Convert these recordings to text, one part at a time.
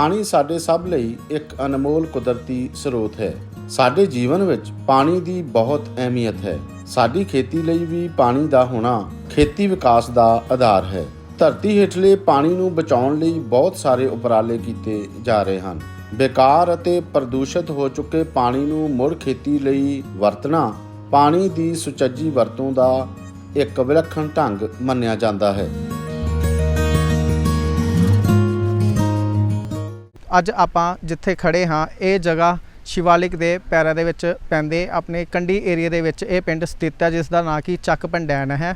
ਪਾਣੀ ਸਾਡੇ ਸਭ ਲਈ ਇੱਕ ਅਨਮੋਲ ਕੁਦਰਤੀ ਸਰੋਤ ਹੈ। ਸਾਡੇ ਜੀਵਨ ਵਿੱਚ ਪਾਣੀ ਦੀ ਬਹੁਤ ਅਹਿਮੀਅਤ ਹੈ। ਸਾਡੀ ਖੇਤੀ ਲਈ ਵੀ ਪਾਣੀ ਦਾ ਹੋਣਾ ਖੇਤੀ ਵਿਕਾਸ ਦਾ ਆਧਾਰ ਹੈ। ਧਰਤੀ ਹੇਠਲੇ ਪਾਣੀ ਨੂੰ ਬਚਾਉਣ ਲਈ ਬਹੁਤ ਸਾਰੇ ਉਪਰਾਲੇ ਕੀਤੇ ਜਾ ਰਹੇ ਹਨ। ਬੇਕਾਰ ਅਤੇ ਪ੍ਰਦੂਸ਼ਿਤ ਹੋ ਚੁੱਕੇ ਪਾਣੀ ਨੂੰ ਮੁੜ ਖੇਤੀ ਲਈ ਵਰਤਣਾ ਪਾਣੀ ਦੀ ਸੁਚੱਜੀ ਵਰਤੋਂ ਦਾ ਇੱਕ ਵਿਲੱਖਣ ਢੰਗ ਮੰਨਿਆ ਜਾਂਦਾ ਹੈ। ਅੱਜ ਆਪਾਂ ਜਿੱਥੇ ਖੜੇ ਹਾਂ, ਇਹ ਜਗ੍ਹਾ ਸ਼ਿਵਾਲਿਕ ਦੇ ਪੈਰਾਂ ਦੇ ਵਿੱਚ ਪੈਂਦੇ, ਆਪਣੇ ਕੰਢੀ ਏਰੀਆ ਦੇ ਵਿੱਚ ਇਹ ਪਿੰਡ ਸਥਿਤ ਹੈ, ਜਿਸ ਦਾ ਨਾਂ ਕੀ ਚੱਕ ਪੰਡੈਨ ਹੈ।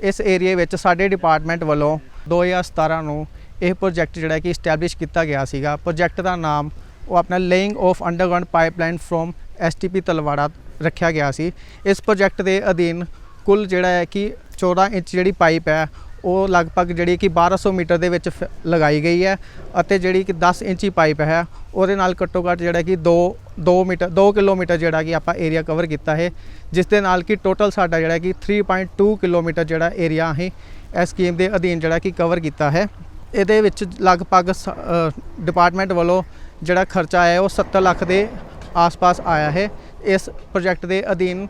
ਇਸ ਏਰੀਆ ਵਿੱਚ ਸਾਡੇ ਡਿਪਾਰਟਮੈਂਟ ਵੱਲੋਂ 2017 ਨੂੰ ਇਹ ਪ੍ਰੋਜੈਕਟ ਜਿਹੜਾ ਕਿ ਸਟੈਬਲਿਸ਼ ਕੀਤਾ ਗਿਆ ਸੀਗਾ। ਪ੍ਰੋਜੈਕਟ ਦਾ ਨਾਮ ਉਹ ਆਪਣਾ laying of underground pipeline from STP Talwara ਰੱਖਿਆ ਗਿਆ ਸੀ। ਇਸ ਪ੍ਰੋਜੈਕਟ ਦੇ ਅਧੀਨ ਕੁੱਲ ਜਿਹੜਾ ਹੈ ਕਿ 14 ਇੰਚ ਜਿਹੜੀ ਪਾਈਪ ਹੈ ਉਹ ਲਗਭਗ ਜਿਹੜੀ ਕਿ 1200 ਮੀਟਰ ਦੇ ਵਿੱਚ ਫ- ਲਗਾਈ ਗਈ ਹੈ ਅਤੇ ਜਿਹੜੀ ਕਿ 10 ਇੰਚੀ ਪਾਈਪ ਹੈ, ਉਹਦੇ ਨਾਲ ਘੱਟੋ ਘੱਟ ਜਿਹੜਾ ਕਿ 2 2 ਮੀਟਰ 2 ਕਿਲੋਮੀਟਰ ਜਿਹੜਾ ਕਿ ਆਪਾਂ ਏਰੀਆ ਕਵਰ ਕੀਤਾ ਹੈ, ਜਿਸ ਦੇ ਨਾਲ ਕਿ ਟੋਟਲ ਸਾਡਾ ਜਿਹੜਾ ਕਿ 3.2 ਕਿਲੋਮੀਟਰ ਜਿਹੜਾ ਏਰੀਆ ਅਸੀਂ ਇਸ ਸਕੀਮ ਦੇ ਅਧੀਨ ਜਿਹੜਾ ਕਿ ਕਵਰ ਕੀਤਾ ਹੈ। ਇਹਦੇ ਵਿੱਚ ਲਗਭਗ ਡਿਪਾਰਟਮੈਂਟ ਵੱਲੋਂ ਜਿਹੜਾ ਖਰਚਾ ਆਇਆ ਉਹ 70 ਲੱਖ ਦੇ ਆਸ-ਪਾਸ ਆਇਆ ਹੈ। ਇਸ ਪ੍ਰੋਜੈਕਟ ਦੇ ਅਧੀਨ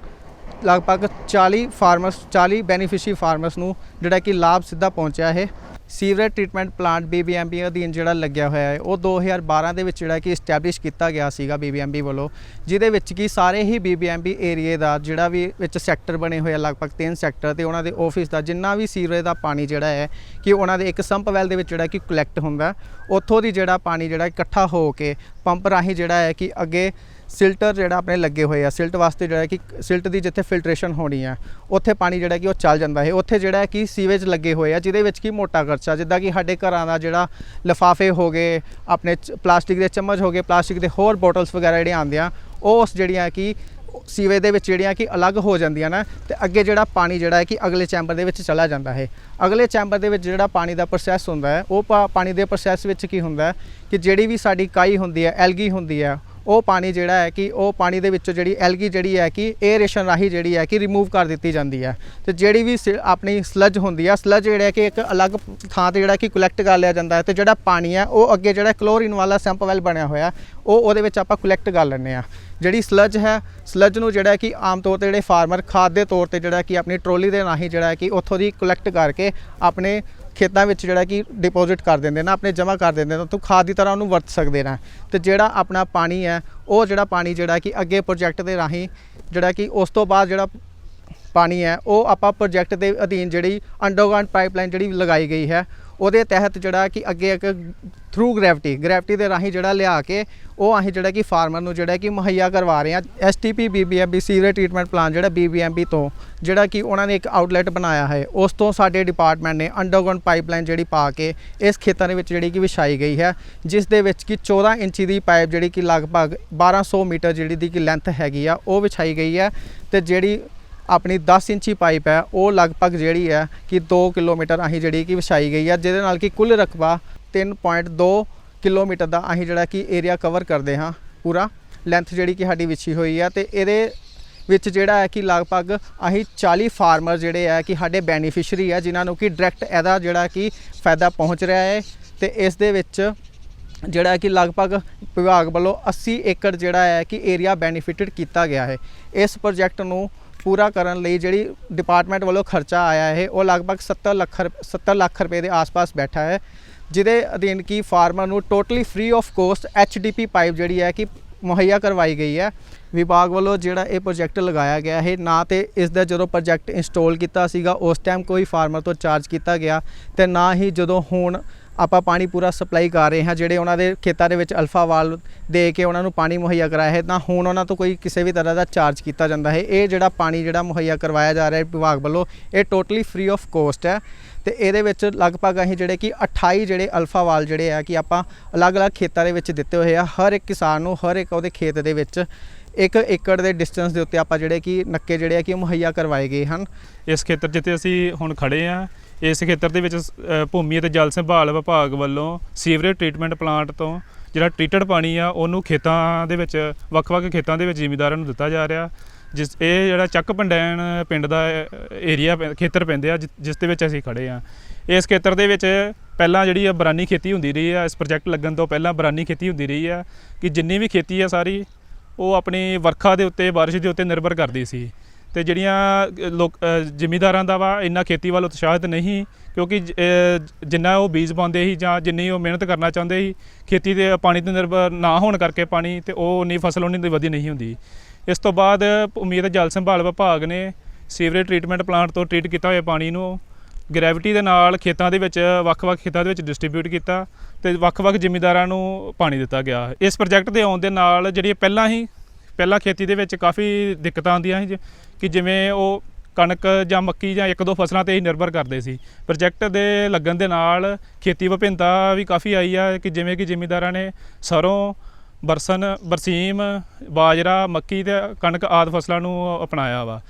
ਲਗਭਗ 40 ਫਾਰਮਰਸ 40 ਬੈਨੀਫੀਸ਼ੀ ਫਾਰਮਰਸ ਨੂੰ ਜਿਹੜਾ ਕਿ ਲਾਭ ਸਿੱਧਾ ਪਹੁੰਚਿਆ ਹੈ ਸੀਵਰੇਜ ਟ੍ਰੀਟਮੈਂਟ ਪਲਾਂਟ BBMP ਅਧੀਨ ਜਿਹੜਾ ਲੱਗਿਆ ਹੋਇਆ ਹੈ, ਉਹ 2012 ਦੇ ਵਿੱਚ ਜਿਹੜਾ ਕਿ ਸਟੈਬਲਿਸ਼ ਕੀਤਾ ਗਿਆ ਸੀਗਾ BBMP ਵੱਲੋਂ, ਜਿਹਦੇ ਵਿੱਚ ਕਿ ਸਾਰੇ ਹੀ BBMP ਏਰੀਏ ਦਾ ਜਿਹੜਾ ਵੀ ਵਿੱਚ ਸੈਕਟਰ ਬਣੇ ਹੋਏ ਆ, ਲਗਭਗ 3 ਸੈਕਟਰ ਤੇ ਉਹਨਾਂ ਦੇ ਆਫਿਸ ਦਾ ਜਿੰਨਾ ਵੀ ਸੀਵਰੇਜ ਦਾ ਪਾਣੀ ਜਿਹੜਾ ਹੈ, ਕਿ ਉਹਨਾਂ ਦੇ ਇੱਕ ਸੰਪ ਵੈਲ ਦੇ ਵਿੱਚ ਜਿਹੜਾ ਕਿ ਕਲੈਕਟ ਹੁੰਦਾ। ਉੱਥੋਂ ਦੀ ਜਿਹੜਾ ਪਾਣੀ ਜਿਹੜਾ ਇਕੱਠਾ ਹੋ ਕੇ ਪੰਪ ਰਾਹੀਂ ਜਿਹੜਾ ਹੈ ਕਿ ਅੱਗੇ ਸਿਲਟਰ ਜਿਹੜਾ ਆਪਣੇ ਲੱਗੇ ਹੋਏ ਆ, ਸਿਲਟ ਵਾਸਤੇ ਜਿਹੜਾ ਕਿ ਸਿਲਟ ਦੀ ਜਿੱਥੇ ਫਿਲਟਰੇਸ਼ਨ ਹੋਣੀ ਆ, ਉੱਥੇ ਪਾਣੀ ਜਿਹੜਾ ਕਿ ਉਹ ਚੱਲ ਜਾਂਦਾ ਹੈ। ਉੱਥੇ ਜਿਹੜਾ ਕਿ ਸੀਵੇਜ ਲੱਗੇ ਹੋਏ ਆ, ਜਿਹਦੇ ਵਿੱਚ ਕੀ ਮੋਟਾ ਖਰਚਾ, ਜਿੱਦਾਂ ਕਿ ਸਾਡੇ ਘਰਾਂ ਦਾ ਜਿਹੜਾ ਲਿਫਾਫੇ ਹੋ ਗਏ, ਆਪਣੇ ਪਲਾਸਟਿਕ ਦੇ ਚਮਚ ਹੋ ਗਏ, ਪਲਾਸਟਿਕ ਦੇ ਹੋਰ ਬੋਟਲਸ ਵਗੈਰਾ ਜਿਹੜੀਆਂ ਆਉਂਦੀਆਂ ਉਹ ਉਸ ਜਿਹੜੀਆਂ ਕਿ ਸੀਵੇਜ ਦੇ ਵਿੱਚ ਜਿਹੜੀਆਂ ਕਿ ਅਲੱਗ ਹੋ ਜਾਂਦੀਆਂ ਨਾ ਤੇ ਅੱਗੇ ਜਿਹੜਾ ਪਾਣੀ ਜਿਹੜਾ ਹੈ ਕਿ ਅਗਲੇ ਚੈਂਬਰ ਦੇ ਵਿੱਚ ਚਲਾ ਜਾਂਦਾ ਹੈ। ਅਗਲੇ ਚੈਂਬਰ ਦੇ ਵਿੱਚ ਜਿਹੜਾ ਪਾਣੀ ਦਾ ਪ੍ਰੋਸੈਸ ਹੁੰਦਾ ਹੈ, ਉਹ ਪਾਣੀ ਦੇ ਪ੍ਰੋਸੈਸ ਵਿੱਚ ਕੀ ਹੁੰਦਾ ਹੈ ਕਿ ਜਿਹੜੀ ਵੀ ਸਾਡੀ ਕਾਈ ਹੁੰਦੀ ਹੈ, ਐਲਗੀ ਹੁੰਦੀ ਹੈ ਉਹ ਪਾਣੀ ਜਿਹੜਾ ਹੈ ਕਿ ਉਹ ਪਾਣੀ ਦੇ ਵਿੱਚੋਂ ਜਿਹੜੀ ਐਲਗੀ ਜਿਹੜੀ ਹੈ ਕਿ 에ਅਰੇਸ਼ਨ ਰਾਹੀਂ ਜਿਹੜੀ ਹੈ ਕਿ ਰਿਮੂਵ ਕਰ ਦਿੱਤੀ ਜਾਂਦੀ ਹੈ। ਤੇ ਜਿਹੜੀ ਵੀ ਸ- ਆਪਣੀ ਸਲੱਜ ਹੁੰਦੀ ਹੈ ਸਲੱਜ ਜਿਹੜਾ ਹੈ ਕਿ ਇੱਕ ਅਲੱਗ ਥਾਂ ਤੇ ਜਿਹੜਾ ਕਿ ਕਲੈਕਟ ਕਰ ਲਿਆ ਜਾਂਦਾ ਹੈ ਤੇ ਜਿਹੜਾ ਪਾਣੀ ਹੈ, ਉਹ ਅੱਗੇ ਜਿਹੜਾ ਕਲੋਰੀਨ ਵਾਲਾ ਸੈਂਪ ਵੈਲ ਬਣਿਆ ਹੋਇਆ, ਉਹ ਉਹਦੇ ਵਿੱਚ ਆਪਾਂ ਕਲੈਕਟ ਕਰ ਲੈਂਦੇ ਆ ਜਿਹੜੀ ਸਲੱਜ ਹੈ ਸਲੱਜ ਨੂੰ ਜਿਹੜਾ ਕਿ ਆਮ ਤੌਰ ਤੇ ਜਿਹੜੇ ਫਾਰਮਰ ਖਾਦ ਦੇ ਤੌਰ ਤੇ ਜਿਹੜਾ ਕਿ ਆਪਣੀ ਟਰੋਲੀ ਦੇ ਰਾਹੀਂ ਜਿਹੜਾ ਕਿ ਉੱਥੋਂ ਦੀ ਕਲੈਕਟ ਕਰਕੇ ਆਪਣੇ ਖੇਤਾਂ ਵਿੱਚ ਜਿਹੜਾ ਕਿ ਡਿਪੋਜ਼ਿਟ ਕਰ ਦਿੰਦੇ ਨੇ, ਆਪਣੇ ਜਮ੍ਹਾਂ ਕਰ ਦਿੰਦੇ ਨੇ, ਤੂੰ ਖਾਦ ਦੀ ਤਰ੍ਹਾਂ ਉਹਨੂੰ ਵਰਤ ਸਕਦੇ ਨੇ। ਤੇ ਜਿਹੜਾ ਆਪਣਾ ਪਾਣੀ ਹੈ, ਉਹ ਜਿਹੜਾ ਪਾਣੀ ਜਿਹੜਾ ਕਿ ਅੱਗੇ ਪ੍ਰੋਜੈਕਟ ਦੇ ਰਾਹੀਂ ਜਿਹੜਾ ਕਿ ਉਸ ਤੋਂ ਬਾਅਦ ਜਿਹੜਾ ਪਾਣੀ ਹੈ, ਉਹ ਆਪਾਂ ਪ੍ਰੋਜੈਕਟ ਦੇ ਅਧੀਨ ਜਿਹੜੀ ਅੰਡਰਗਰਾਉਂਡ ਪਾਈਪਲਾਈਨ ਜਿਹੜੀ ਲਗਾਈ ਗਈ ਹੈ ਉਹਦੇ ਤਹਿਤ ਜਿਹੜਾ ਕਿ ਅੱਗੇ ਇੱਕ ਥਰੂ ਗ੍ਰੈਵਿਟੀ ਗ੍ਰੈਵਿਟੀ ਦੇ ਰਾਹੀਂ ਜਿਹੜਾ ਲਿਆ ਕੇ ਉਹ ਅਸੀਂ ਜਿਹੜਾ ਕਿ ਫਾਰਮਰ ਨੂੰ ਜਿਹੜਾ ਕਿ ਮੁਹੱਈਆ ਕਰਵਾ ਰਹੇ ਹਾਂ। STP BBMB sewerage treatment plant ਜਿਹੜਾ ਬੀਬੀਐਮਬੀ ਤੋਂ ਜਿਹੜਾ ਕਿ ਉਹਨਾਂ ਨੇ ਇੱਕ ਆਊਟਲੈਟ ਬਣਾਇਆ ਹੈ, ਉਸ ਤੋਂ ਸਾਡੇ ਡਿਪਾਰਟਮੈਂਟ ਨੇ ਅੰਡਰਗਰਾਉਂਡ ਪਾਈਪਲਾਈਨ ਜਿਹੜੀ ਪਾ ਕੇ ਇਸ ਖੇਤਾਂ ਦੇ ਵਿੱਚ ਜਿਹੜੀ ਕਿ ਵਿਛਾਈ ਗਈ ਹੈ, ਜਿਸ ਦੇ ਵਿੱਚ ਕਿ 14 ਇੰਚੀ ਦੀ ਪਾਈਪ ਜਿਹੜੀ ਕਿ ਲਗਭਗ 1200 ਮੀਟਰ ਜਿਹੜੀ ਦੀ ਕਿ ਲੈਂਥ ਹੈਗੀ ਆ, ਉਹ ਵਿਛਾਈ ਗਈ ਹੈ ਤੇ ਜਿਹੜੀ ਆਪਣੀ 10 ਇੰਚੀ ਪਾਈਪ ਹੈ, ਉਹ ਲਗਭਗ ਜਿਹੜੀ ਹੈ ਕਿ 2 ਕਿਲੋਮੀਟਰ ਅਸੀਂ ਜਿਹੜੀ ਕਿ ਵਿਛਾਈ ਗਈ ਹੈ, ਜਿਹਦੇ ਨਾਲ ਕਿ ਕੁੱਲ ਰਕਬਾ 3.2 ਕਿਲੋਮੀਟਰ ਦਾ ਅਸੀਂ ਜਿਹੜਾ ਕਿ ਏਰੀਆ ਕਵਰ ਕਰਦੇ ਹਾਂ ਪੂਰਾ ਲੈਂਥ ਜਿਹੜੀ ਕਿ ਸਾਡੀ ਵਿਛੀ ਹੋਈ ਹੈ ਤੇ ਇਹਦੇ ਵਿੱਚ ਜਿਹੜਾ ਹੈ ਕਿ ਲਗਭਗ ਅਸੀਂ 40 ਫਾਰਮਰ ਜਿਹੜੇ ਹੈ ਕਿ ਸਾਡੇ ਬੈਨੀਫੀਸ਼ੀਅਰੀ ਹੈ, ਜਿਨ੍ਹਾਂ ਨੂੰ ਕਿ ਡਾਇਰੈਕਟ ਇਹਦਾ ਜਿਹੜਾ ਕਿ ਫਾਇਦਾ ਪਹੁੰਚ ਰਿਹਾ ਹੈ ਤੇ ਇਸ ਦੇ ਵਿੱਚ ਜਿਹੜਾ ਕਿ ਲਗਭਗ ਵਿਭਾਗ ਵੱਲੋਂ 80 ਏਕੜ ਜਿਹੜਾ ਹੈ ਕਿ ਏਰੀਆ ਬੈਨੀਫਿਟਡ ਕੀਤਾ ਗਿਆ ਹੈ। ਇਸ ਪ੍ਰੋਜੈਕਟ ਨੂੰ ਪੂਰਾ ਕਰਨ ਲਈ ਜਿਹੜੀ ਡਿਪਾਰਟਮੈਂਟ ਵੱਲੋਂ ਖਰਚਾ ਆਇਆ ਹੈ ਉਹ ਲਗਭਗ 70 ਲੱਖ ਰੁਪ- 70 ਲੱਖ ਰੁਪਏ ਦੇ ਆਸ-ਪਾਸ ਬੈਠਾ ਹੈ, ਜਿਹਦੇ ਅਧੀਨ ਕੀ ਫਾਰਮਰ ਨੂੰ totally free of cost HDP pipe ਜਿਹੜੀ ਹੈ ਕਿ ਮੁਹੱਈਆ ਕਰਵਾਈ ਗਈ ਹੈ। ਵਿਭਾਗ ਵੱਲੋਂ ਜਿਹੜਾ ਇਹ ਪ੍ਰੋਜੈਕਟ ਲਗਾਇਆ ਗਿਆ ਹੈ, ਨਾ ਤੇ ਇਸ ਦਾ ਜਦੋਂ ਪ੍ਰੋਜੈਕਟ ਇੰਸਟਾਲ ਕੀਤਾ ਸੀਗਾ, ਉਸ ਟਾਈਮ ਕੋਈ ਫਾਰਮਰ ਤੋਂ ਚਾਰਜ ਕੀਤਾ ਗਿਆ ਤੇ ਨਾ ਹੀ ਜਦੋਂ ਹੁਣ ਆਪਾਂ ਪਾਣੀ ਪੂਰਾ ਸਪਲਾਈ ਕਰ ਰਹੇ ਹਾਂ, ਜਿਹੜੇ ਉਹਨਾਂ ਦੇ ਖੇਤਾਂ ਦੇ ਵਿੱਚ ਅਲਫਾ ਵਾਲ ਦੇ ਕੇ ਉਹਨਾਂ ਨੂੰ ਪਾਣੀ ਮੁਹੱਈਆ ਕਰਾਇਆ ਹੈ, ਤਾਂ ਹੁਣ ਉਹਨਾਂ ਤੋਂ ਕੋਈ ਕਿਸੇ ਵੀ ਤਰ੍ਹਾਂ ਦਾ ਚਾਰਜ ਕੀਤਾ ਜਾਂਦਾ ਹੈ। ਇਹ ਜਿਹੜਾ ਪਾਣੀ ਜਿਹੜਾ ਮੁਹੱਈਆ ਕਰਵਾਇਆ ਜਾ ਰਿਹਾ ਹੈ ਵਿਭਾਗ ਵੱਲੋਂ, ਇਹ ਟੋਟਲੀ ਫ੍ਰੀ ਆਫ ਕੋਸਟ ਹੈ। ਤੇ ਇਹਦੇ ਵਿੱਚ ਲਗਭਗ ਅਸੀਂ ਜਿਹੜੇ ਕਿ 28 ਜਿਹੜੇ ਅਲਫਾ ਵਾਲ ਜਿਹੜੇ ਆ ਕਿ ਆਪਾਂ ਅਲੱਗ-ਅਲੱਗ ਖੇਤਾਂ ਦੇ ਵਿੱਚ ਦਿੱਤੇ ਹੋਏ ਆ, ਹਰ ਇੱਕ ਕਿਸਾਨ ਨੂੰ, ਹਰ ਇੱਕ ਉਹਦੇ ਖੇਤ ਦੇ ਵਿੱਚ ਇੱਕ ਏਕੜ ਦੇ ਡਿਸਟੈਂਸ ਦੇ ਉੱਤੇ ਆਪਾਂ ਜਿਹੜੇ ਕਿ ਨੱਕੇ ਜਿਹੜੇ ਆ ਕਿ ਮੁਹੱਈਆ ਕਰਵਾਏ ਗਏ ਹਨ। ਇਸ ਖੇਤਰ ਜਿੱਥੇ ਅਸੀਂ ਹੁਣ ਖੜੇ ਆ ਇਸ ਖੇਤਰ ਦੇ ਵਿੱਚ ਅ, ਭੂਮੀ ਅਤੇ ਜਲ ਸੰਭਾਲ ਵਿਭਾਗ ਵੱਲੋਂ ਸੀਵਰੇਜ ਟ੍ਰੀਟਮੈਂਟ ਪਲਾਂਟ ਤੋਂ ਜਿਹੜਾ ਟ੍ਰੀਟਡ ਪਾਣੀ ਆ ਉਹਨੂੰ ਖੇਤਾਂ ਦੇ ਵਿੱਚ ਵੱਖ-ਵੱਖ ਖੇਤਾਂ ਦੇ ਵਿੱਚ ਜ਼ਿਮੀਂਦਾਰਾਂ ਨੂੰ ਦਿੱਤਾ ਜਾ ਰਿਹਾ। ਜਿਸ ਇਹ ਜਿਹੜਾ ਚੱਕ ਪੰਡੈਣ ਪਿੰਡ ਦਾ ਏਰੀਆ ਖੇਤਰ ਪੈਂਦੇ ਆ ਜਿ- ਜਿਸ ਦੇ ਵਿੱਚ ਅਸੀਂ ਖੜੇ ਆ। ਇਸ ਖੇਤਰ ਦੇ ਵਿੱਚ ਪਹਿਲਾਂ ਜਿਹੜੀ ਆ ਬਰਾਨੀ ਖੇਤੀ ਹੁੰਦੀ ਰਹੀ ਆ ਇਸ ਪ੍ਰੋਜੈਕਟ ਲੱਗਣ ਤੋਂ ਪਹਿਲਾਂ ਬਰਾਨੀ ਖੇਤੀ ਹੁੰਦੀ ਰਹੀ ਆ ਕਿ ਜਿੰਨੀ ਵੀ ਖੇਤੀ ਆ ਸਾਰੀ ਉਹ ਆਪਣੀ ਵਰਖਾ ਦੇ ਉੱਤੇ ਬਾਰਿਸ਼ ਦੇ ਉੱਤੇ ਨਿਰਭਰ ਕਰਦੀ ਸੀ। ਤੇ ਜਿਹੜੀਆਂ ਲੋਕ ਜ਼ਿਮੀਦਾਰਾਂ ਦਾ ਵਾ, ਇੰਨਾ ਖੇਤੀ ਵੱਲ ਉਤਸ਼ਾਹਿਤ ਨਹੀਂ, ਕਿਉਂਕਿ ਜਿੰਨਾ ਉਹ ਬੀਜ ਪਾਉਂਦੇ ਸੀ ਜਾਂ ਜਿੰਨੀ ਉਹ ਮਿਹਨਤ ਕਰਨਾ ਚਾਹੁੰਦੇ ਸੀ, ਖੇਤੀ ਤੇ ਪਾਣੀ ਤੇ ਨਿਰਭਰ ਨਾ ਹੋਣ ਕਰਕੇ ਪਾਣੀ ਤੇ ਉਹ ਉਨੀ ਫਸਲ ਉਨੀ ਦੀ ਵਧੀ ਨਹੀਂ ਹੁੰਦੀ। ਇਸ ਤੋਂ ਬਾਅਦ ਉਮੀਦ ਜਲ ਸੰਭਾਲ ਵਿਭਾਗ ਨੇ ਸੀਵਰੇਜ ਟ੍ਰੀਟਮੈਂਟ ਪਲਾਂਟ ਤੋਂ ਟ੍ਰੀਟ ਕੀਤਾ ਹੋਇਆ ਪਾਣੀ ਨੂੰ, ਗ੍ਰੈਵਿਟੀ ਦੇ ਨਾਲ ਖੇਤਾਂ ਦੇ ਵਿੱਚ, ਵੱਖ-ਵੱਖ ਖੇਤਾਂ ਦੇ ਵਿੱਚ ਡਿਸਟ੍ਰੀਬਿਊਟ ਕੀਤਾ ਤੇ ਵੱਖ-ਵੱਖ ਜ਼ਿਮੀਂਦਾਰਾਂ ਨੂੰ ਪਾਣੀ ਦਿੱਤਾ ਗਿਆ। ਇਸ ਪ੍ਰੋਜੈਕਟ ਦੇ ਆਉਣ ਦੇ ਨਾਲ ਜਿਹੜੀ ਪਹਿਲਾਂ ਹੀ, ਪਹਿਲਾਂ ਖੇਤੀ ਦੇ ਵਿੱਚ ਕਾਫੀ ਦਿੱਕਤਾਂ ਆਉਂਦੀਆਂ ਸੀ ਕਿ ਜਿਵੇਂ ਉਹ ਕਣਕ ਜਾਂ ਮੱਕੀ ਜਾਂ ਇੱਕ ਦੋ ਫਸਲਾਂ ਤੇ ਹੀ ਨਿਰਭਰ ਕਰਦੇ ਸੀ। ਪ੍ਰੋਜੈਕਟ ਦੇ ਲੱਗਣ ਦੇ ਨਾਲ ਖੇਤੀ ਵਿਭਿੰਨਤਾ ਵੀ ਕਾਫੀ ਆਈ ਆ ਕਿ ਜਿਵੇਂ ਕਿ ਜ਼ਿਮੀਂਦਾਰਾਂ ਨੇ ਸਰੋਂ ਬਰਸਨ ਬਰਸੀਮ ਬਾਜਰਾ ਮੱਕੀ ਤੇ ਕਣਕ ਆਦਿ ਫਸਲਾਂ ਨੂੰ ਅਪਣਾਇਆ ਵਾ।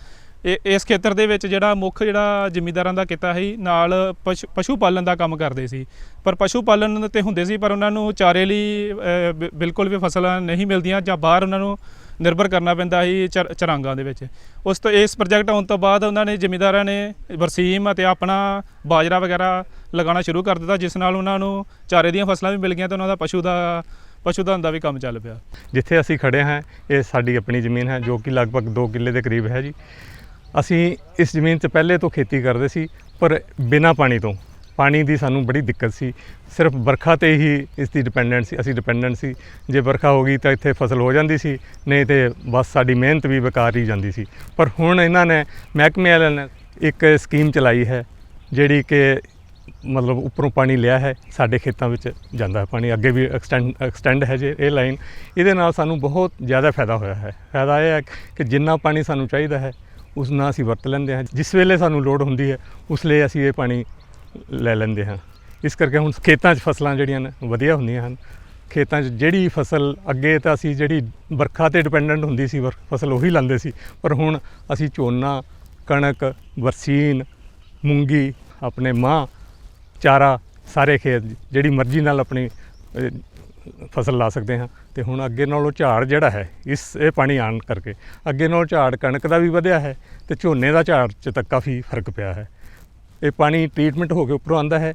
ਇਹ ਇਸ ਖੇਤਰ ਦੇ ਵਿੱਚ ਜਿਹੜਾ ਮੁੱਖ ਜਿਹੜਾ ਜ਼ਿਮੀਂਦਾਰਾਂ ਦਾ ਕਿੱਤਾ ਸੀ ਨਾਲ ਪਸ਼ੂ ਪਸ਼ੂ ਪਾਲਣ ਦਾ ਕੰਮ ਕਰਦੇ ਸੀ। ਪਰ ਪਸ਼ੂ ਪਾਲਣ ਤੇ ਹੁੰਦੇ ਸੀ ਪਰ ਉਹਨਾਂ ਨੂੰ ਚਾਰੇ ਲਈ ਅ, ਬਿਲਕੁਲ ਵੀ ਫਸਲਾਂ ਨਹੀਂ ਮਿਲਦੀਆਂ ਜਾਂ ਬਾਹਰ ਉਹਨਾਂ ਨੂੰ ਨਿਰਭਰ ਕਰਨਾ ਪੈਂਦਾ ਸੀ ਚਰ- ਚਰਾਂਗਾਂ ਦੇ ਵਿੱਚ। ਉਸ ਤੋਂ, ਇਸ ਪ੍ਰੋਜੈਕਟ ਆਉਣ ਤੋਂ ਬਾਅਦ ਉਹਨਾਂ ਨੇ ਜ਼ਿਮੀਂਦਾਰਾਂ ਨੇ ਵਰਸੀਮ ਅਤੇ ਆਪਣਾ ਬਾਜਰਾ ਵਗੈਰਾ ਲਗਾਉਣਾ ਸ਼ੁਰੂ ਕਰ ਦਿੱਤਾ, ਜਿਸ ਨਾਲ ਉਹਨਾਂ ਨੂੰ ਚਾਰੇ ਦੀਆਂ ਫਸਲਾਂ ਵੀ ਮਿਲ ਗਈਆਂ ਤੇ ਉਹਨਾਂ ਦਾ ਪਸ਼ੂ ਦਾ, ਪਸ਼ੂ ਧਨ ਦਾ ਵੀ ਕੰਮ ਚੱਲ ਪਿਆ। ਜਿੱਥੇ ਅਸੀਂ ਖੜੇ ਹਾਂ, ਇਹ ਸਾਡੀ ਆਪਣੀ ਜ਼ਮੀਨ ਹੈ, ਜੋ ਕਿ ਲਗਭਗ 2 ਕਿੱਲੇ ਦੇ ਕਰੀਬ ਹੈ ਜੀ। ਅਸੀਂ ਇਸ ਜ਼ਮੀਨ 'ਚ ਪਹਿਲੇ ਤੋਂ ਖੇਤੀ ਕਰਦੇ ਸੀ, ਪਰ ਬਿਨਾਂ ਪਾਣੀ ਤੋਂ। ਪਾਣੀ ਦੀ ਸਾਨੂੰ ਬੜੀ ਦਿੱਕਤ ਸੀ। ਸਿਰਫ ਵਰਖਾ ਤੇ ਹੀ ਇਸ ਦੀ ਡਿਪੈਂਡੈਂਟ ਸੀ, ਅਸੀਂ ਡਿਪੈਂਡੈਂਟ ਸੀ। ਜੇ ਵਰਖਾ ਹੋ ਗਈ ਤਾਂ ਇੱਥੇ ਫਸਲ ਹੋ ਜਾਂਦੀ ਸੀ, ਨਹੀਂ ਤੇ ਬਸ ਸਾਡੀ ਮਿਹਨਤ ਵੀ ਬੇਕਾਰ ਹੀ ਜਾਂਦੀ ਸੀ। ਪਰ ਹੁਣ ਇਹਨਾਂ ਨੇ ਮਹਿਕਮੇ ਵਾਲਿਆਂ ਨੇ ਇੱਕ ਸਕੀਮ ਚਲਾਈ ਹੈ, ਜਿਹੜੀ ਕਿ ਮਤਲਬ ਉੱਪਰੋਂ ਪਾਣੀ ਲਿਆ ਹੈ, ਸਾਡੇ ਖੇਤਾਂ ਵਿੱਚ ਜਾਂਦਾ ਹੈ ਪਾਣੀ। ਅੱਗੇ ਵੀ ਐਕਸਟੈਂਡ ਐਕਸਟੈਂਡ ਹੈ ਜੇ ਇਹ ਲਾਈਨ ਇਹਦੇ ਨਾਲ ਸਾਨੂੰ ਬਹੁਤ ਜ਼ਿਆਦਾ ਫਾਇਦਾ ਹੋਇਆ ਹੈ। ਫਾਇਦਾ ਇਹ ਹੈ ਕਿ ਜਿੰਨਾ ਪਾਣੀ ਸਾਨੂੰ ਚਾਹੀਦਾ ਹੈ, ਉਸ ਨਾਲ ਅਸੀਂ ਵਰਤ ਲੈਂਦੇ ਹਾਂ। ਜਿਸ ਵੇਲੇ ਸਾਨੂੰ ਲੋੜ ਹੁੰਦੀ ਹੈ, ਉਸ ਲਈ ਅਸੀਂ ਇਹ ਪਾਣੀ ਲੈ ਲੈਂਦੇ ਹਾਂ। ਇਸ ਕਰਕੇ ਹੁਣ ਖੇਤਾਂ 'ਚ ਫਸਲਾਂ ਜਿਹੜੀਆਂ ਨੇ, ਵਧੀਆ ਹੁੰਦੀਆਂ ਹਨ। ਖੇਤਾਂ 'ਚ ਜਿਹੜੀ ਫਸਲ, ਅੱਗੇ ਤਾਂ ਅਸੀਂ ਜਿਹੜੀ ਵਰਖਾ ਤੇ ਡਿਪੈਂਡੈਂਟ ਹੁੰਦੀ ਸੀ, ਵਰ- ਫਸਲ ਉਹੀ ਲਾਉਂਦੇ ਸੀ। ਪਰ ਹੁਣ ਅਸੀਂ ਝੋਨਾ, ਕਣਕ ਬਰਸੀਨ ਮੂੰਗੀ, ਆਪਣੇ ਮਾਂ, ਚਾਰਾ, ਸਾਰੇ ਖੇਤ ਜਿਹੜੀ ਮਰਜ਼ੀ ਨਾਲ ਆਪਣੀ ਫਸਲ ਲਾ ਸਕਦੇ ਹਾਂ। ਤੇ ਹੁਣ ਅੱਗੇ ਨਾਲੋਂ ਝਾੜ ਜਿਹੜਾ ਹੈ, ਇਸ, ਇਹ ਪਾਣੀ ਆਣ ਕਰਕੇ ਅੱਗੇ ਨਾਲੋਂ ਝਾੜ ਕਣਕ ਦਾ ਵੀ ਵਧਿਆ ਹੈ ਤੇ ਝੋਨੇ ਦਾ ਝਾੜ 'ਚ ਤਾਂ ਕਾਫੀ ਫ਼ਰਕ ਪਿਆ ਹੈ। ਇਹ ਪਾਣੀ ਟ੍ਰੀਟਮੈਂਟ ਹੋ ਕੇ ਉੱਪਰੋਂ ਆਂਦਾ ਹੈ।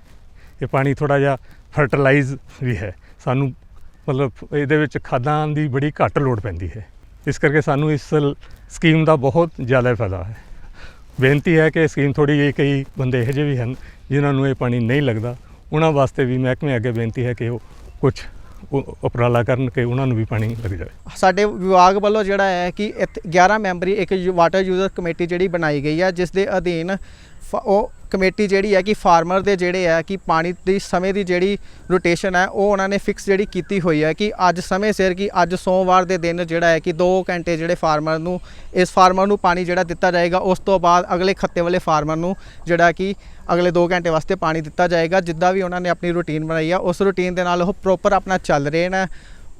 ਇਹ ਪਾਣੀ ਥੋੜਾ ਜਿਹਾ ਫਰਟੀਲਾਈਜ਼ ਵੀ ਹੈ। ਸਾਨੂੰ ਮਤਲਬ ਇਹਦੇ ਵਿੱਚ ਖਾਦਾਂ ਦੀ ਬੜੀ ਘੱਟ ਲੋੜ ਪੈਂਦੀ ਹੈ। ਇਸ ਕਰਕੇ ਸਾਨੂੰ ਇਸ ਸਕੀਮ ਦਾ ਬਹੁਤ ਜ਼ਿਆਦਾ ਫਾਇਦਾ ਹੈ। ਬੇਨਤੀ ਹੈ ਕਿ ਇਹ ਸਕੀਮ ਥੋੜੀ ਜਿਹੀ ਕਈ ਬੰਦੇ ਇਹੋ ਜਿਹੇ ਵੀ ਹਨ ਜਿਨ੍ਹਾਂ ਨੂੰ ਇਹ ਪਾਣੀ ਨਹੀਂ ਲੱਗਦਾ। ਉਹਨਾਂ ਵਾਸਤੇ ਵੀ ਮਹਿਕਮੇ ਅੱਗੇ ਬੇਨਤੀ ਹੈ ਕਿ ਉਹ ਕੁਝ ਉਪਰਾਲਾ ਕਰਨ ਕਿ ਉਹਨਾਂ ਨੂੰ ਵੀ ਪਾਣੀ ਲੱਗ ਜਾਵੇ। ਸਾਡੇ ਵਿਭਾਗ ਵੱਲੋਂ ਜਿਹੜਾ ਹੈ ਕਿ ਇੱਥੇ 11 ਮੈਂਬਰੀ ਇੱਕ ਵਾਟਰ ਯੂਜ਼ਰ ਕਮੇਟੀ ਜਿਹੜੀ ਬਣਾਈ ਗਈ ਹੈ, ਜਿਸ ਦੇ ਅਧੀਨ ਫ- ਉਹ ਕਮੇਟੀ ਜਿਹੜੀ ਹੈ ਕਿ ਫਾਰਮਰ ਦੇ ਜਿਹੜੇ ਹੈ ਕਿ ਪਾਣੀ ਦੀ ਸਮੇਂ ਦੀ ਜਿਹੜੀ ਰੋਟੇਸ਼ਨ ਹੈ, ਉਹ ਉਹਨਾਂ ਨੇ ਫਿਕਸ ਜਿਹੜੀ ਕੀਤੀ ਹੋਈ ਹੈ ਕਿ ਅੱਜ ਸਮੇਂ ਸਿਰ ਕਿ ਅੱਜ ਸੋਮਵਾਰ ਦੇ ਦਿਨ ਜਿਹੜਾ ਹੈ ਕਿ 2 ਘੰਟੇ ਜਿਹੜੇ ਫਾਰਮਰ ਨੂੰ, ਇਸ ਫਾਰਮਰ ਨੂੰ ਪਾਣੀ ਜਿਹੜਾ ਦਿੱਤਾ ਜਾਏਗਾ, ਉਸ ਤੋਂ ਬਾਅਦ ਅਗਲੇ ਖੱਤੇ ਵਾਲੇ ਫਾਰਮਰ ਨੂੰ ਜਿਹੜਾ ਕਿ ਅਗਲੇ 2 ਘੰਟੇ ਵਾਸਤੇ ਪਾਣੀ ਦਿੱਤਾ ਜਾਏਗਾ, ਜਿੱਦਾਂ ਵੀ ਉਹਨਾਂ ਨੇ ਆਪਣੀ ਰੂਟੀਨ ਬਣਾਈ ਆ ਉਸ ਰੂਟੀਨ ਦੇ ਨਾਲ ਉਹ ਪ੍ਰੋਪਰ ਆਪਣਾ ਚੱਲ ਰਹੇ ਨੇ।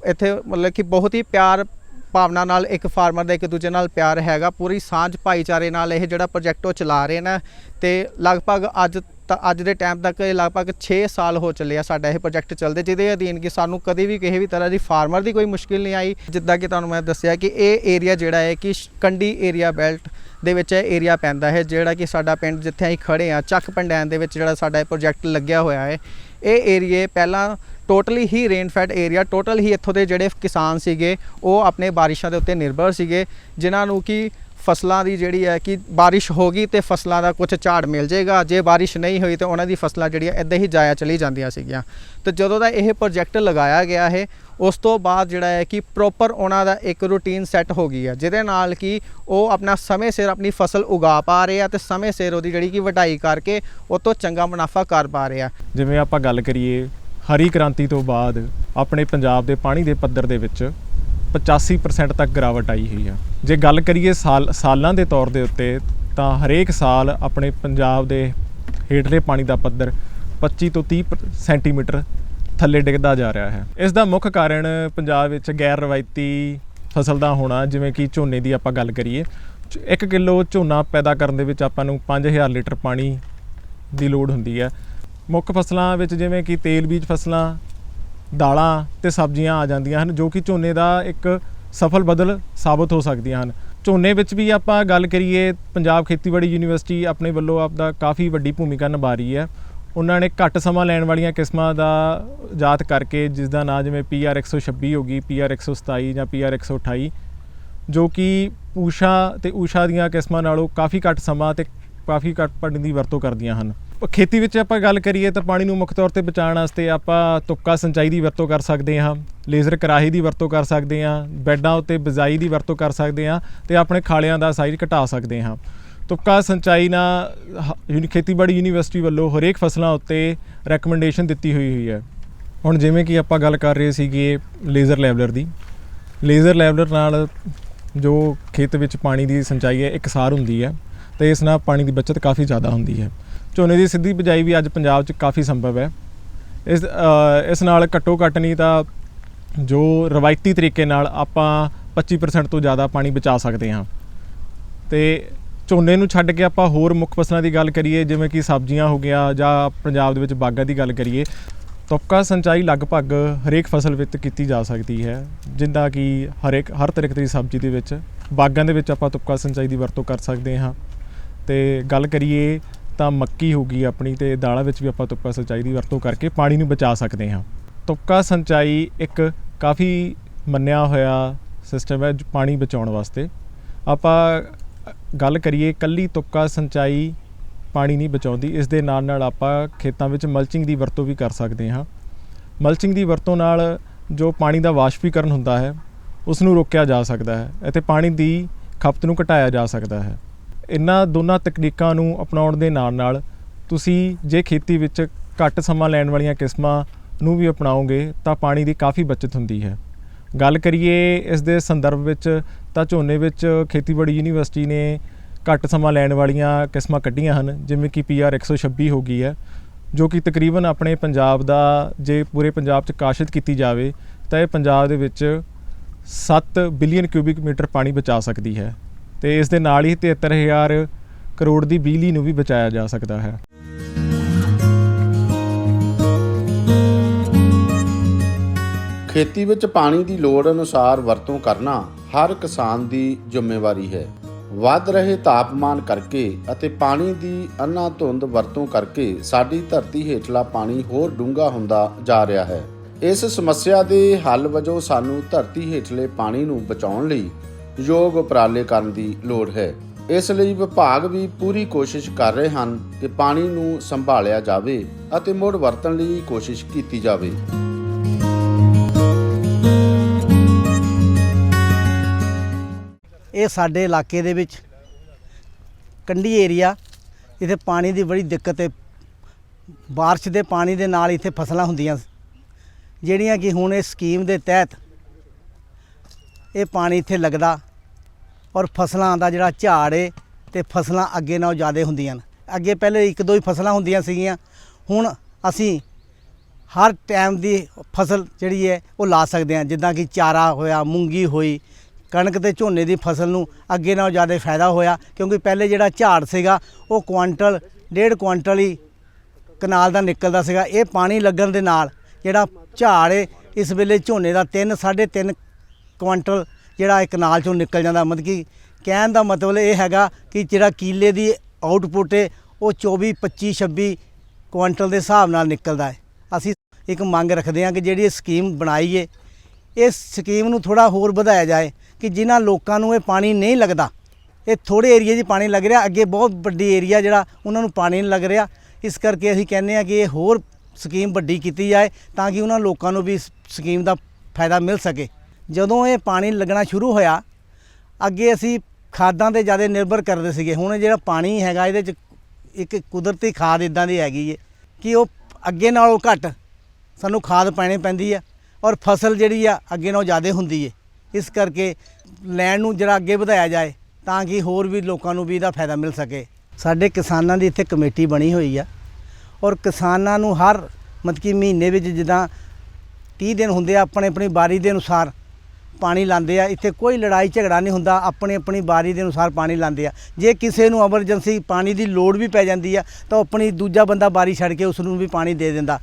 ਇੱਥੇ ਮਤਲਬ ਕਿ ਬਹੁਤ ਹੀ ਪਿਆਰ ਭਾਵਨਾ ਨਾਲ ਇੱਕ ਫਾਰਮਰ ਦਾ ਇੱਕ ਦੂਜੇ ਨਾਲ ਪਿਆਰ ਹੈਗਾ। ਪੂਰੀ ਸਾਂਝ ਭਾਈਚਾਰੇ ਨਾਲ ਇਹ ਜਿਹੜਾ ਪ੍ਰੋਜੈਕਟ ਉਹ ਚਲਾ ਰਹੇ ਨੇ ਤੇ ਲਗਭਗ ਅੱਜ ਤਾਂ, ਅੱਜ ਦੇ ਟਾਈਮ ਤੱਕ ਇਹ ਲਗਭਗ 6 ਸਾਲ ਹੋ ਚੱਲੇ ਆ ਸਾਡਾ ਇਹ ਪ੍ਰੋਜੈਕਟ ਚੱਲਦੇ, ਜਿਹਦੇ ਅਧੀਨ ਕਿ ਸਾਨੂੰ ਕਦੇ ਵੀ ਕਿਸੇ ਵੀ ਤਰ੍ਹਾਂ ਦੀ ਫਾਰਮਰ ਦੀ ਕੋਈ ਮੁਸ਼ਕਿਲ ਨਹੀਂ ਆਈ। ਜਿੱਦਾਂ ਕਿ ਤੁਹਾਨੂੰ ਮੈਂ ਦੱਸਿਆ ਕਿ ਇਹ ਏਰੀਆ ਜਿਹੜਾ ਹੈ ਕਿ ਸ਼- ਕੰਢੀ ਏਰੀਆ ਬੈਲਟ ਦੇ ਵਿੱਚ ਇਹ ਏਰੀਆ ਪੈਂਦਾ ਹੈ, ਜਿਹੜਾ ਕਿ ਸਾਡਾ ਪਿੰਡ ਜਿੱਥੇ ਅਸੀਂ ਖੜੇ ਆ ਚੱਕ ਪੰਡੈਨ ਦੇ ਵਿੱਚ ਜਿਹੜਾ ਸਾਡਾ ਇਹ ਪ੍ਰੋਜੈਕਟ ਲੱਗਿਆ ਹੋਇਆ ਹੈ। ਇਹ ਏਰੀਏ ਪਹਿਲਾਂ ਟੋਟਲੀ ਹੀ ਰੇਨਫੈਡ ਏਰੀਆ ਟੋਟਲ ਹੀ ਇੱਥੋਂ ਦੇ ਜਿਹੜੇ ਕਿਸਾਨ ਸੀਗੇ, ਉਹ ਆਪਣੇ ਬਾਰਿਸ਼ਾਂ ਦੇ ਉੱਤੇ ਨਿਰਭਰ ਸੀਗੇ, ਜਿਨ੍ਹਾਂ ਨੂੰ ਕਿ ਫਸਲਾਂ ਦੀ ਜਿਹੜੀ ਹੈ ਕਿ ਬਾਰਿਸ਼ ਹੋ ਗਈ ਤੇ ਫਸਲਾਂ ਦਾ ਕੁਝ ਝਾੜ ਮਿਲ ਜਾਏਗਾ, ਜੇ ਬਾਰਿਸ਼ ਨਹੀਂ ਹੋਈ ਤੇ ਉਹਨਾਂ ਦੀ ਫਸਲਾਂ ਜਿਹੜੀਆਂ ਇਦਾਂ ਹੀ ਜਾਇਆ ਚਲੀ ਜਾਂਦੀਆਂ ਸੀਗੀਆਂ। ਤੇ ਜਦੋਂ ਦਾ ਇਹ ਪ੍ਰੋਜੈਕਟ ਲਗਾਇਆ ਗਿਆ ਹੈ, ਉਸ ਤੋਂ ਬਾਅਦ ਜਿਹੜਾ ਹੈ ਕਿ ਪ੍ਰੋਪਰ ਉਹਨਾਂ ਦਾ ਇੱਕ ਰੂਟੀਨ ਸੈੱਟ ਹੋ ਗਈ ਹੈ, ਜਿਹਦੇ ਨਾਲ ਕਿ ਉਹ ਆਪਣਾ ਸਮੇਂ ਸਿਰ ਆਪਣੀ ਫਸਲ ਉਗਾ ਪਾ ਰਹੇ ਆ ਤੇ ਸਮੇਂ ਸਿਰ ਉਹਦੀ ਜਿਹੜੀ ਕਿ ਵਢਾਈ ਕਰਕੇ ਉਹ ਤੋਂ ਚੰਗਾ ਮੁਨਾਫਾ ਕਰ ਪਾ ਰਹੇ ਆ। ਜਿਵੇਂ ਆਪਾਂ ਗੱਲ ਕਰੀਏ ਹਰੀ ਕ੍ਰਾਂਤੀ ਤੋਂ ਬਾਅਦ ਆਪਣੇ ਪੰਜਾਬ ਦੇ ਪਾਣੀ ਦੇ ਪੱਧਰ ਦੇ ਵਿੱਚ 85% ਤੱਕ ਗਿਰਾਵਟ ਆਈ ਹੋਈ ਆ। ਜੇ ਗੱਲ ਕਰੀਏ ਸਾਲ, ਸਾਲਾਂ ਦੇ ਤੌਰ ਦੇ ਉੱਤੇ, ਤਾਂ ਹਰੇਕ ਸਾਲ ਆਪਣੇ ਪੰਜਾਬ ਦੇ ਹੇਠਲੇ ਪਾਣੀ ਦਾ ਪੱਧਰ 25 ਤੋਂ 30 ਸੈਂਟੀਮੀਟਰ ਥੱਲੇ ਡਿੱਗਦਾ ਜਾ ਰਿਹਾ ਹੈ। ਇਸ ਦਾ ਮੁੱਖ ਕਾਰਨ ਪੰਜਾਬ ਵਿੱਚ ਗੈਰ ਰਵਾਇਤੀ ਫਸਲ ਦਾ ਹੋਣਾ, ਜਿਵੇਂ ਕਿ ਝੋਨੇ ਦੀ ਆਪਾਂ ਗੱਲ ਕਰੀਏ। 1 ਕਿਲੋ ਝੋਨਾ ਪੈਦਾ ਕਰਨ ਦੇ ਵਿੱਚ ਆਪਾਂ ਨੂੰ 5000 ਲੀਟਰ ਪਾਣੀ ਦੀ ਲੋੜ ਹੁੰਦੀ ਹੈ। ਮੁੱਖ ਫਸਲਾਂ ਵਿੱਚ ਜਿਵੇਂ ਕਿ ਤੇਲ ਬੀਜ ਫਸਲਾਂ, ਦਾਲਾਂ ਤੇ ਸਬਜ਼ੀਆਂ ਆ ਜਾਂਦੀਆਂ ਹਨ, ਜੋ ਕਿ ਝੋਨੇ ਦਾ ਇੱਕ ਸਫਲ ਬਦਲ ਸਾਬਤ ਹੋ ਸਕਦੀਆਂ ਹਨ। ਝੋਨੇ ਵਿੱਚ ਵੀ ਆਪਾਂ ਗੱਲ ਕਰੀਏ, ਪੰਜਾਬ ਖੇਤੀਬਾੜੀ ਯੂਨੀਵਰਸਿਟੀ ਆਪਣੇ ਵੱਲੋਂ ਆਪਦਾ ਕਾਫੀ ਵੱਡੀ ਭੂਮਿਕਾ ਨਿਭਾ ਰਹੀ ਹੈ। ਉਹਨਾਂ ਨੇ ਘੱਟ ਸਮਾਂ ਲੈਣ ਵਾਲੀਆਂ ਕਿਸਮਾਂ ਦਾ ਜਾਤ ਕਰਕੇ, ਜਿਸ ਦਾ ਨਾਂ ਜਿਵੇਂ PR 126 ਹੋ ਗਈ PR 127 ਜਾਂ PR 128 ਜੋ ਕਿ ਊਸ਼ਾ ਤੇ ਊਸ਼ਾ ਦੀਆਂ ਕਿਸਮਾਂ ਨਾਲੋਂ ਕਾਫੀ ਘੱਟ ਸਮਾਂ ਤੇ ਕਾਫੀ ਘੱਟ ਪਾਣੀ ਦੀ ਵਰਤੋਂ ਕਰਦੀਆਂ ਹਨ। ਖੇਤੀ ਵਿੱਚ ਆਪਾਂ ਗੱਲ ਕਰੀਏ ਤਾਂ ਪਾਣੀ ਨੂੰ ਮੁੱਖ ਤੌਰ ਤੇ ਬਚਾਉਣ ਵਾਸਤੇ ਆਪਾਂ ਤੁੱਕਾ ਸਿੰਚਾਈ ਦੀ ਵਰਤੋਂ ਕਰ ਸਕਦੇ ਹਾਂ, ਲੇਜ਼ਰ ਕਰਾਹੀ ਦੀ ਵਰਤੋਂ ਕਰ ਸਕਦੇ ਹਾਂ, ਬੈੱਡਾਂ ਉੱਤੇ ਬਿਜਾਈ ਦੀ ਵਰਤੋਂ ਕਰ ਸਕਦੇ ਹਾਂ ਤੇ ਆਪਣੇ ਖਾਲਿਆਂ ਦਾ ਸਾਈਜ਼ ਘਟਾ ਸਕਦੇ ਹਾਂ। ਤੁੱਕਾ ਸਿੰਚਾਈ ਨਾਲ ਹ- ਖੇਤੀਬਾੜੀ ਯੂਨੀਵਰਸਿਟੀ ਵੱਲੋਂ ਹਰੇਕ ਫਸਲਾਂ ਉੱਤੇ ਰეკਮੈਂਡੇਸ਼ਨ ਦਿੱਤੀ ਹੋਈ ਹੋਈ ਹੈ। ਹੁਣ ਜਿਵੇਂ ਕਿ ਆਪਾਂ ਗੱਲ ਕਰ ਰਹੇ ਸੀਗੇ ਲੇਜ਼ਰ ਲੈਵਲਰ ਦੀ। ਲੇਜ਼ਰ ਲੈਵਲਰ ਨਾਲ ਜੋ ਖੇਤ ਵਿੱਚ ਪਾਣੀ ਦੀ ਸਿੰਚਾਈ ਹੈ ਇਕਸਾਰ ਹੁੰਦੀ ਹੈ ਤੇ ਇਸ ਨਾਲ ਪਾਣੀ ਦੀ ਬਚਤ ਕਾਫੀ ਜ਼ਿਆਦਾ ਹੁੰਦੀ ਹੈ। ਝੋਨੇ ਦੀ ਸਿੱਧੀ ਬਿਜਾਈ ਵੀ ਅੱਜ ਪੰਜਾਬ 'ਚ ਕਾਫੀ ਸੰਭਵ ਹੈ। ਇਸ ਇਸ ਨਾਲ ਘੱਟੋ ਘੱਟ ਨਹੀਂ ਤਾਂ ਜੋ ਰਵਾਇਤੀ ਤਰੀਕੇ ਨਾਲ ਆਪਾਂ 25% ਤੋਂ ਜ਼ਿਆਦਾ ਪਾਣੀ ਬਚਾ ਸਕਦੇ ਹਾਂ। ਤੇ ਝੋਨੇ ਨੂੰ ਛੱਡ ਕੇ ਆਪਾਂ ਹੋਰ ਮੁੱਖ ਫਸਲਾਂ ਦੀ ਗੱਲ ਕਰੀਏ, ਜਿਵੇਂ ਕਿ ਸਬਜ਼ੀਆਂ ਹੋ ਗਿਆ ਜਾਂ ਪੰਜਾਬ ਦੇ ਵਿੱਚ ਬਾਗਾਂ ਦੀ ਗੱਲ ਕਰੀਏ, ਤੁਪਕਾ ਸਿੰਚਾਈ ਲਗਭਗ ਹਰੇਕ ਫਸਲ ਵਿੱਚ ਕੀਤੀ ਜਾ ਸਕਦੀ ਹੈ, ਜਿੱਦਾਂ ਕਿ ਹਰੇਕ, ਹਰ ਤਰੀਕੇ ਦੀ ਸਬਜ਼ੀ ਦੇ ਵਿੱਚ, ਬਾਗਾਂ ਦੇ ਵਿੱਚ ਆਪਾਂ ਤੁਪਕਾ ਸਿੰਚਾਈ ਦੀ ਵਰਤੋਂ ਕਰ ਸਕਦੇ ਹਾਂ। ਤੇ ਗੱਲ ਕਰੀਏ ਤਾਂ ਮੱਕੀ ਹੋ ਗਈ ਆਪਣੀ ਤੇ ਦਾਲਾਂ ਵਿੱਚ ਵੀ ਆਪਾਂ ਤੁਪਕਾ ਸਿੰਚਾਈ ਦੀ ਵਰਤੋਂ ਕਰਕੇ ਪਾਣੀ ਨੂੰ ਬਚਾ ਸਕਦੇ ਹਾਂ। ਤੁਪਕਾ ਸਿੰਚਾਈ ਇੱਕ ਕਾਫੀ ਮੰਨਿਆ ਹੋਇਆ ਸਿਸਟਮ ਹੈ ਪਾਣੀ ਬਚਾਉਣ ਵਾਸਤੇ। ਆਪਾਂ ਗੱਲ ਕਰੀਏ ਕੱਲੀ ਤੁਪਕਾ ਸਿੰਚਾਈ ਪਾਣੀ ਨਹੀਂ ਬਚਾਉਂਦੀ, ਇਸ ਦੇ ਨਾਲ ਨਾਲ ਆਪਾਂ ਖੇਤਾਂ ਵਿੱਚ ਮਲਚਿੰਗ ਦੀ ਵਰਤੋਂ ਵੀ ਕਰ ਸਕਦੇ ਹਾਂ। ਮਲਚਿੰਗ ਦੀ ਵਰਤੋਂ ਨਾਲ ਜੋ ਪਾਣੀ ਦਾ ਵਾਸ਼ਪੀਕਰਨ ਹੁੰਦਾ ਹੈ ਉਸ ਨੂੰ ਰੋਕਿਆ ਜਾ ਸਕਦਾ ਹੈ ਅਤੇ ਪਾਣੀ ਦੀ ਖਪਤ ਨੂੰ ਘਟਾਇਆ ਜਾ ਸਕਦਾ ਹੈ। ਇਹਨਾਂ ਦੋਨਾਂ ਤਕਨੀਕਾਂ ਨੂੰ ਅਪਣਾਉਣ ਦੇ ਨਾਲ ਨਾਲ ਤੁਸੀਂ ਜੇ ਖੇਤੀ ਵਿੱਚ ਘੱਟ ਸਮਾਂ ਲੈਣ ਵਾਲੀਆਂ ਕਿਸਮਾਂ ਨੂੰ ਵੀ ਅਪਣਾਓਗੇ ਤਾਂ ਪਾਣੀ ਦੀ ਕਾਫੀ ਬਚਤ ਹੁੰਦੀ ਹੈ। ਗੱਲ ਕਰੀਏ ਇਸ ਦੇ ਸੰਦਰਭ ਵਿੱਚ ਤਾਂ ਝੋਨੇ ਵਿੱਚ ਖੇਤੀਬਾੜੀ ਯੂਨੀਵਰਸਿਟੀ ਨੇ ਘੱਟ ਸਮਾਂ ਲੈਣ ਵਾਲੀਆਂ ਕਿਸਮਾਂ ਕੱਢੀਆਂ ਹਨ, ਜਿਵੇਂ ਕਿ PR 126 ਹੋ ਗਈ ਹੈ, ਜੋ ਕਿ ਤਕਰੀਬਨ ਆਪਣੇ ਪੰਜਾਬ ਦਾ ਜੇ ਪੂਰੇ ਪੰਜਾਬ 'ਚ ਕਾਸ਼ਤ ਕੀਤੀ ਜਾਵੇ ਤਾਂ ਇਹ ਪੰਜਾਬ ਦੇ ਵਿੱਚ 7 ਬਿਲੀਅਨ ਕਿਊਬਿਕ ਮੀਟਰ ਪਾਣੀ ਬਚਾ ਸਕਦੀ ਹੈ। ਤੇ ਇਸ ਦੇ ਨਾਲ ਹੀ 73000 ਕਰੋੜ ਦੀ ਬਿਜਲੀ ਨੂੰ ਵੀ ਬਚਾਇਆ ਜਾ ਸਕਦਾ ਹੈ। ਖੇਤੀ ਵਿੱਚ ਪਾਣੀ ਦੀ ਲੋੜ ਅਨੁਸਾਰ ਵਰਤੋਂ ਕਰਨਾ ਹਰ ਕਿਸਾਨ ਦੀ ਜ਼ਿੰਮੇਵਾਰੀ ਹੈ। ਵੱਧ ਰਹੇ ਤਾਪਮਾਨ ਕਰਕੇ ਅਤੇ ਪਾਣੀ ਦੀ ਅੰਨਾ ਧੁੰਦ ਵਰਤੋਂ ਕਰਕੇ ਸਾਡੀ ਧਰਤੀ ਹੇਠਲਾ ਪਾਣੀ ਹੋਰ ਡੂੰਘਾ ਹੁੰਦਾ ਜਾ ਰਿਹਾ ਹੈ। ਇਸ ਸਮੱਸਿਆ ਦੇ ਹੱਲ ਵਜੋਂ ਸਾਨੂੰ ਧਰਤੀ ਹੇਠਲੇ ਪਾਣੀ ਨੂੰ ਬਚਾਉਣ ਲਈ ਯੋਗ ਉਪਰਾਲੇ ਕਰਨ ਦੀ ਲੋੜ ਹੈ ਇਸ ਲਈ ਵਿਭਾਗ ਵੀ ਪੂਰੀ ਕੋਸ਼ਿਸ਼ ਕਰ ਰਹੇ ਹਨ ਕਿ ਪਾਣੀ ਨੂੰ ਸੰਭਾਲਿਆ ਜਾਵੇ ਅਤੇ ਮੁੜ ਵਰਤਣ ਲਈ ਕੋਸ਼ਿਸ਼ ਕੀਤੀ ਜਾਵੇ ਇਹ ਸਾਡੇ ਇਲਾਕੇ ਦੇ ਵਿੱਚ ਕੰਢੀ ਏਰੀਆ ਇੱਥੇ ਪਾਣੀ ਦੀ ਬੜੀ ਦਿੱਕਤ ਹੈ بارش ਦੇ ਪਾਣੀ ਦੇ ਨਾਲ ਇੱਥੇ ਫਸਲਾਂ ਹੁੰਦੀਆਂ ਜਿਹੜੀਆਂ ਕਿ ਹੁਣ ਇਸ ਸਕੀਮ ਦੇ ਤਹਿਤ ਇਹ ਪਾਣੀ ਇੱਥੇ ਲੱਗਦਾ ਔਰ ਫਸਲਾਂ ਦਾ ਜਿਹੜਾ ਝਾੜ ਏ ਤੇ ਫਸਲਾਂ ਅੱਗੇ ਨਾਲੋਂ ਜ਼ਿਆਦਾ ਹੁੰਦੀਆਂ ਨੇ ਅੱਗੇ ਪਹਿਲੇ ਇੱਕ ਦੋ ਹੀ ਫਸਲਾਂ ਹੁੰਦੀਆਂ ਸੀਗੀਆਂ, ਹੁਣ ਅਸੀਂ ਹਰ ਟਾਈਮ ਦੀ ਫਸਲ ਜਿਹੜੀ ਹੈ ਉਹ ਲਾ ਸਕਦੇ ਹਾਂ। ਜਿੱਦਾਂ ਕਿ ਚਾਰਾ ਹੋਇਆ, ਮੂੰਗੀ ਹੋਈ, ਕਣਕ ਤੇ ਝੋਨੇ ਦੀ ਫਸਲ ਨੂੰ ਅੱਗੇ ਨਾਲੋਂ ਜ਼ਿਆਦਾ ਫਾਇਦਾ ਹੋਇਆ ਕਿਉਂਕਿ ਪਹਿਲੇ ਜਿਹੜਾ ਝਾੜ ਸੀਗਾ ਉਹ ਕੁਆਂਟਲ, ਡੇਢ ਕੁਆਂਟਲ ਹੀ ਕਨਾਲ ਦਾ ਨਿਕਲਦਾ ਸੀਗਾ। ਇਹ ਪਾਣੀ ਲੱਗਣ ਦੇ ਨਾਲ ਜਿਹੜਾ ਝਾੜ ਏ, ਇਸ ਵੇਲੇ ਝੋਨੇ ਦਾ 3 3.5 ਕੁਆਂਟਲ ਜਿਹੜਾ ਇੱਕ ਕਨਾਲ ਚੋਂ ਨਿਕਲ ਜਾਂਦਾ, ਮਤਲਬ ਕਿ ਕਹਿਣ ਦਾ ਮਤਲਬ ਇਹ ਹੈਗਾ ਕਿ ਜਿਹੜਾ ਕੀਲੇ ਦੀ ਆਊਟਪੁੱਟ ਹੈ ਉਹ 24 25 26 ਕੁਆਂਟਲ ਦੇ ਹਿਸਾਬ ਨਾਲ ਨਿਕਲਦਾ ਹੈ ਅਸੀਂ ਇੱਕ ਮੰਗ ਰੱਖਦੇ ਹਾਂ ਕਿ ਜਿਹੜੀ ਇਹ ਸਕੀਮ ਬਣਾਈ ਹੈ ਇਸ ਸਕੀਮ ਨੂੰ ਥੋੜਾ ਹੋਰ ਵਧਾਇਆ ਜਾਏ ਕਿ ਜਿਨ੍ਹਾਂ ਲੋਕਾਂ ਨੂੰ ਇਹ ਪਾਣੀ ਨਹੀਂ ਲੱਗਦਾ। ਇਹ ਥੋੜੇ ਏਰੀਆ 'ਚ ਪਾਣੀ ਲੱਗ ਰਿਹਾ, ਅੱਗੇ ਬਹੁਤ ਵੱਡੀ ਏਰੀਆ ਜਿਹੜਾ ਉਹਨਾਂ ਨੂੰ ਪਾਣੀ ਨਹੀਂ ਲੱਗ ਰਿਹਾ। ਇਸ ਕਰਕੇ ਅਸੀਂ ਕਹਿੰਦੇ ਹਾਂ ਕਿ ਇਹ ਹੋਰ ਸਕੀਮ ਵੱਡੀ ਕੀਤੀ ਜਾਏ ਤਾਂ ਕਿ ਉਹਨਾਂ ਲੋਕਾਂ ਨੂੰ ਵੀ ਇਸ ਸਕੀਮ ਦਾ ਫਾਇਦਾ ਮਿਲ ਸਕੇ। ਜਦੋਂ ਇਹ ਪਾਣੀ ਲੱਗਣਾ ਸ਼ੁਰੂ ਹੋਇਆ, ਅੱਗੇ ਅਸੀਂ ਖਾਦਾਂ ਤੇ ਜ਼ਿਆਦਾ ਨਿਰਭਰ ਕਰਦੇ ਸੀਗੇ। ਹੁਣ ਜਿਹੜਾ ਪਾਣੀ ਹੈਗਾ, ਇਹਦੇ 'ਚ ਇੱਕ ਕੁਦਰਤੀ ਖਾਦ ਇਦਾਂ ਦੀ ਹੈਗੀ ਹੈ ਕਿ ਉਹ ਅੱਗੇ ਨਾਲੋਂ ਘੱਟ ਸਾਨੂੰ ਖਾਦ ਪਾਣੀ ਪੈਂਦੀ ਆ ਔਰ ਫਸਲ ਜਿਹੜੀ ਆ ਅੱਗੇ ਨਾਲੋਂ ਜ਼ਿਆਦਾ ਹੁੰਦੀ ਹੈ ਇਸ ਕਰਕੇ ਲੈਣ ਨੂੰ ਜਿਹੜਾ ਅੱਗੇ ਵਧਾਇਆ ਜਾਏ, ਤਾਂ ਕਿ ਹੋਰ ਵੀ ਲੋਕਾਂ ਨੂੰ ਵੀ ਇਹਦਾ ਫਾਇਦਾ ਮਿਲ ਸਕੇ। ਸਾਡੇ ਕਿਸਾਨਾਂ ਦੀ ਇੱਥੇ ਕਮੇਟੀ ਬਣੀ ਹੋਈ ਆ ਔਰ ਕਿਸਾਨਾਂ ਨੂੰ ਹਰ ਮਤਲਬ ਕਿ ਮਹੀਨੇ ਵਿੱਚ ਜਿੱਦਾਂ 30 ਦਿਨ ਹੁੰਦੇ ਆ ਆਪਣੇ ਆਪਣੀ ਬਾਰੀ ਦੇ ਅਨੁਸਾਰ ਪਾਣੀ ਲਾਉਂਦੇ ਆ, ਇੱਥੇ ਕੋਈ ਲੜਾਈ ਝਗੜਾ ਨਹੀਂ ਹੁੰਦਾ ਆਪਣੀ ਆਪਣੀ ਬਾਰੀ ਦੇ ਅਨੁਸਾਰ ਪਾਣੀ ਲਾਉਂਦੇ ਆ। ਜੇ ਕਿਸੇ ਨੂੰ ਐਮਰਜੈਂਸੀ ਪਾਣੀ ਦੀ ਲੋੜ ਵੀ ਪੈ ਜਾਂਦੀ ਆ, ਤਾਂ ਉਹ ਆਪਣੀ ਦੂਜਾ ਬੰਦਾ ਬਾਰੀ ਛੱਡ ਕੇ ਉਸ ਨੂੰ ਵੀ ਪਾਣੀ ਦੇ ਦਿੰਦਾ।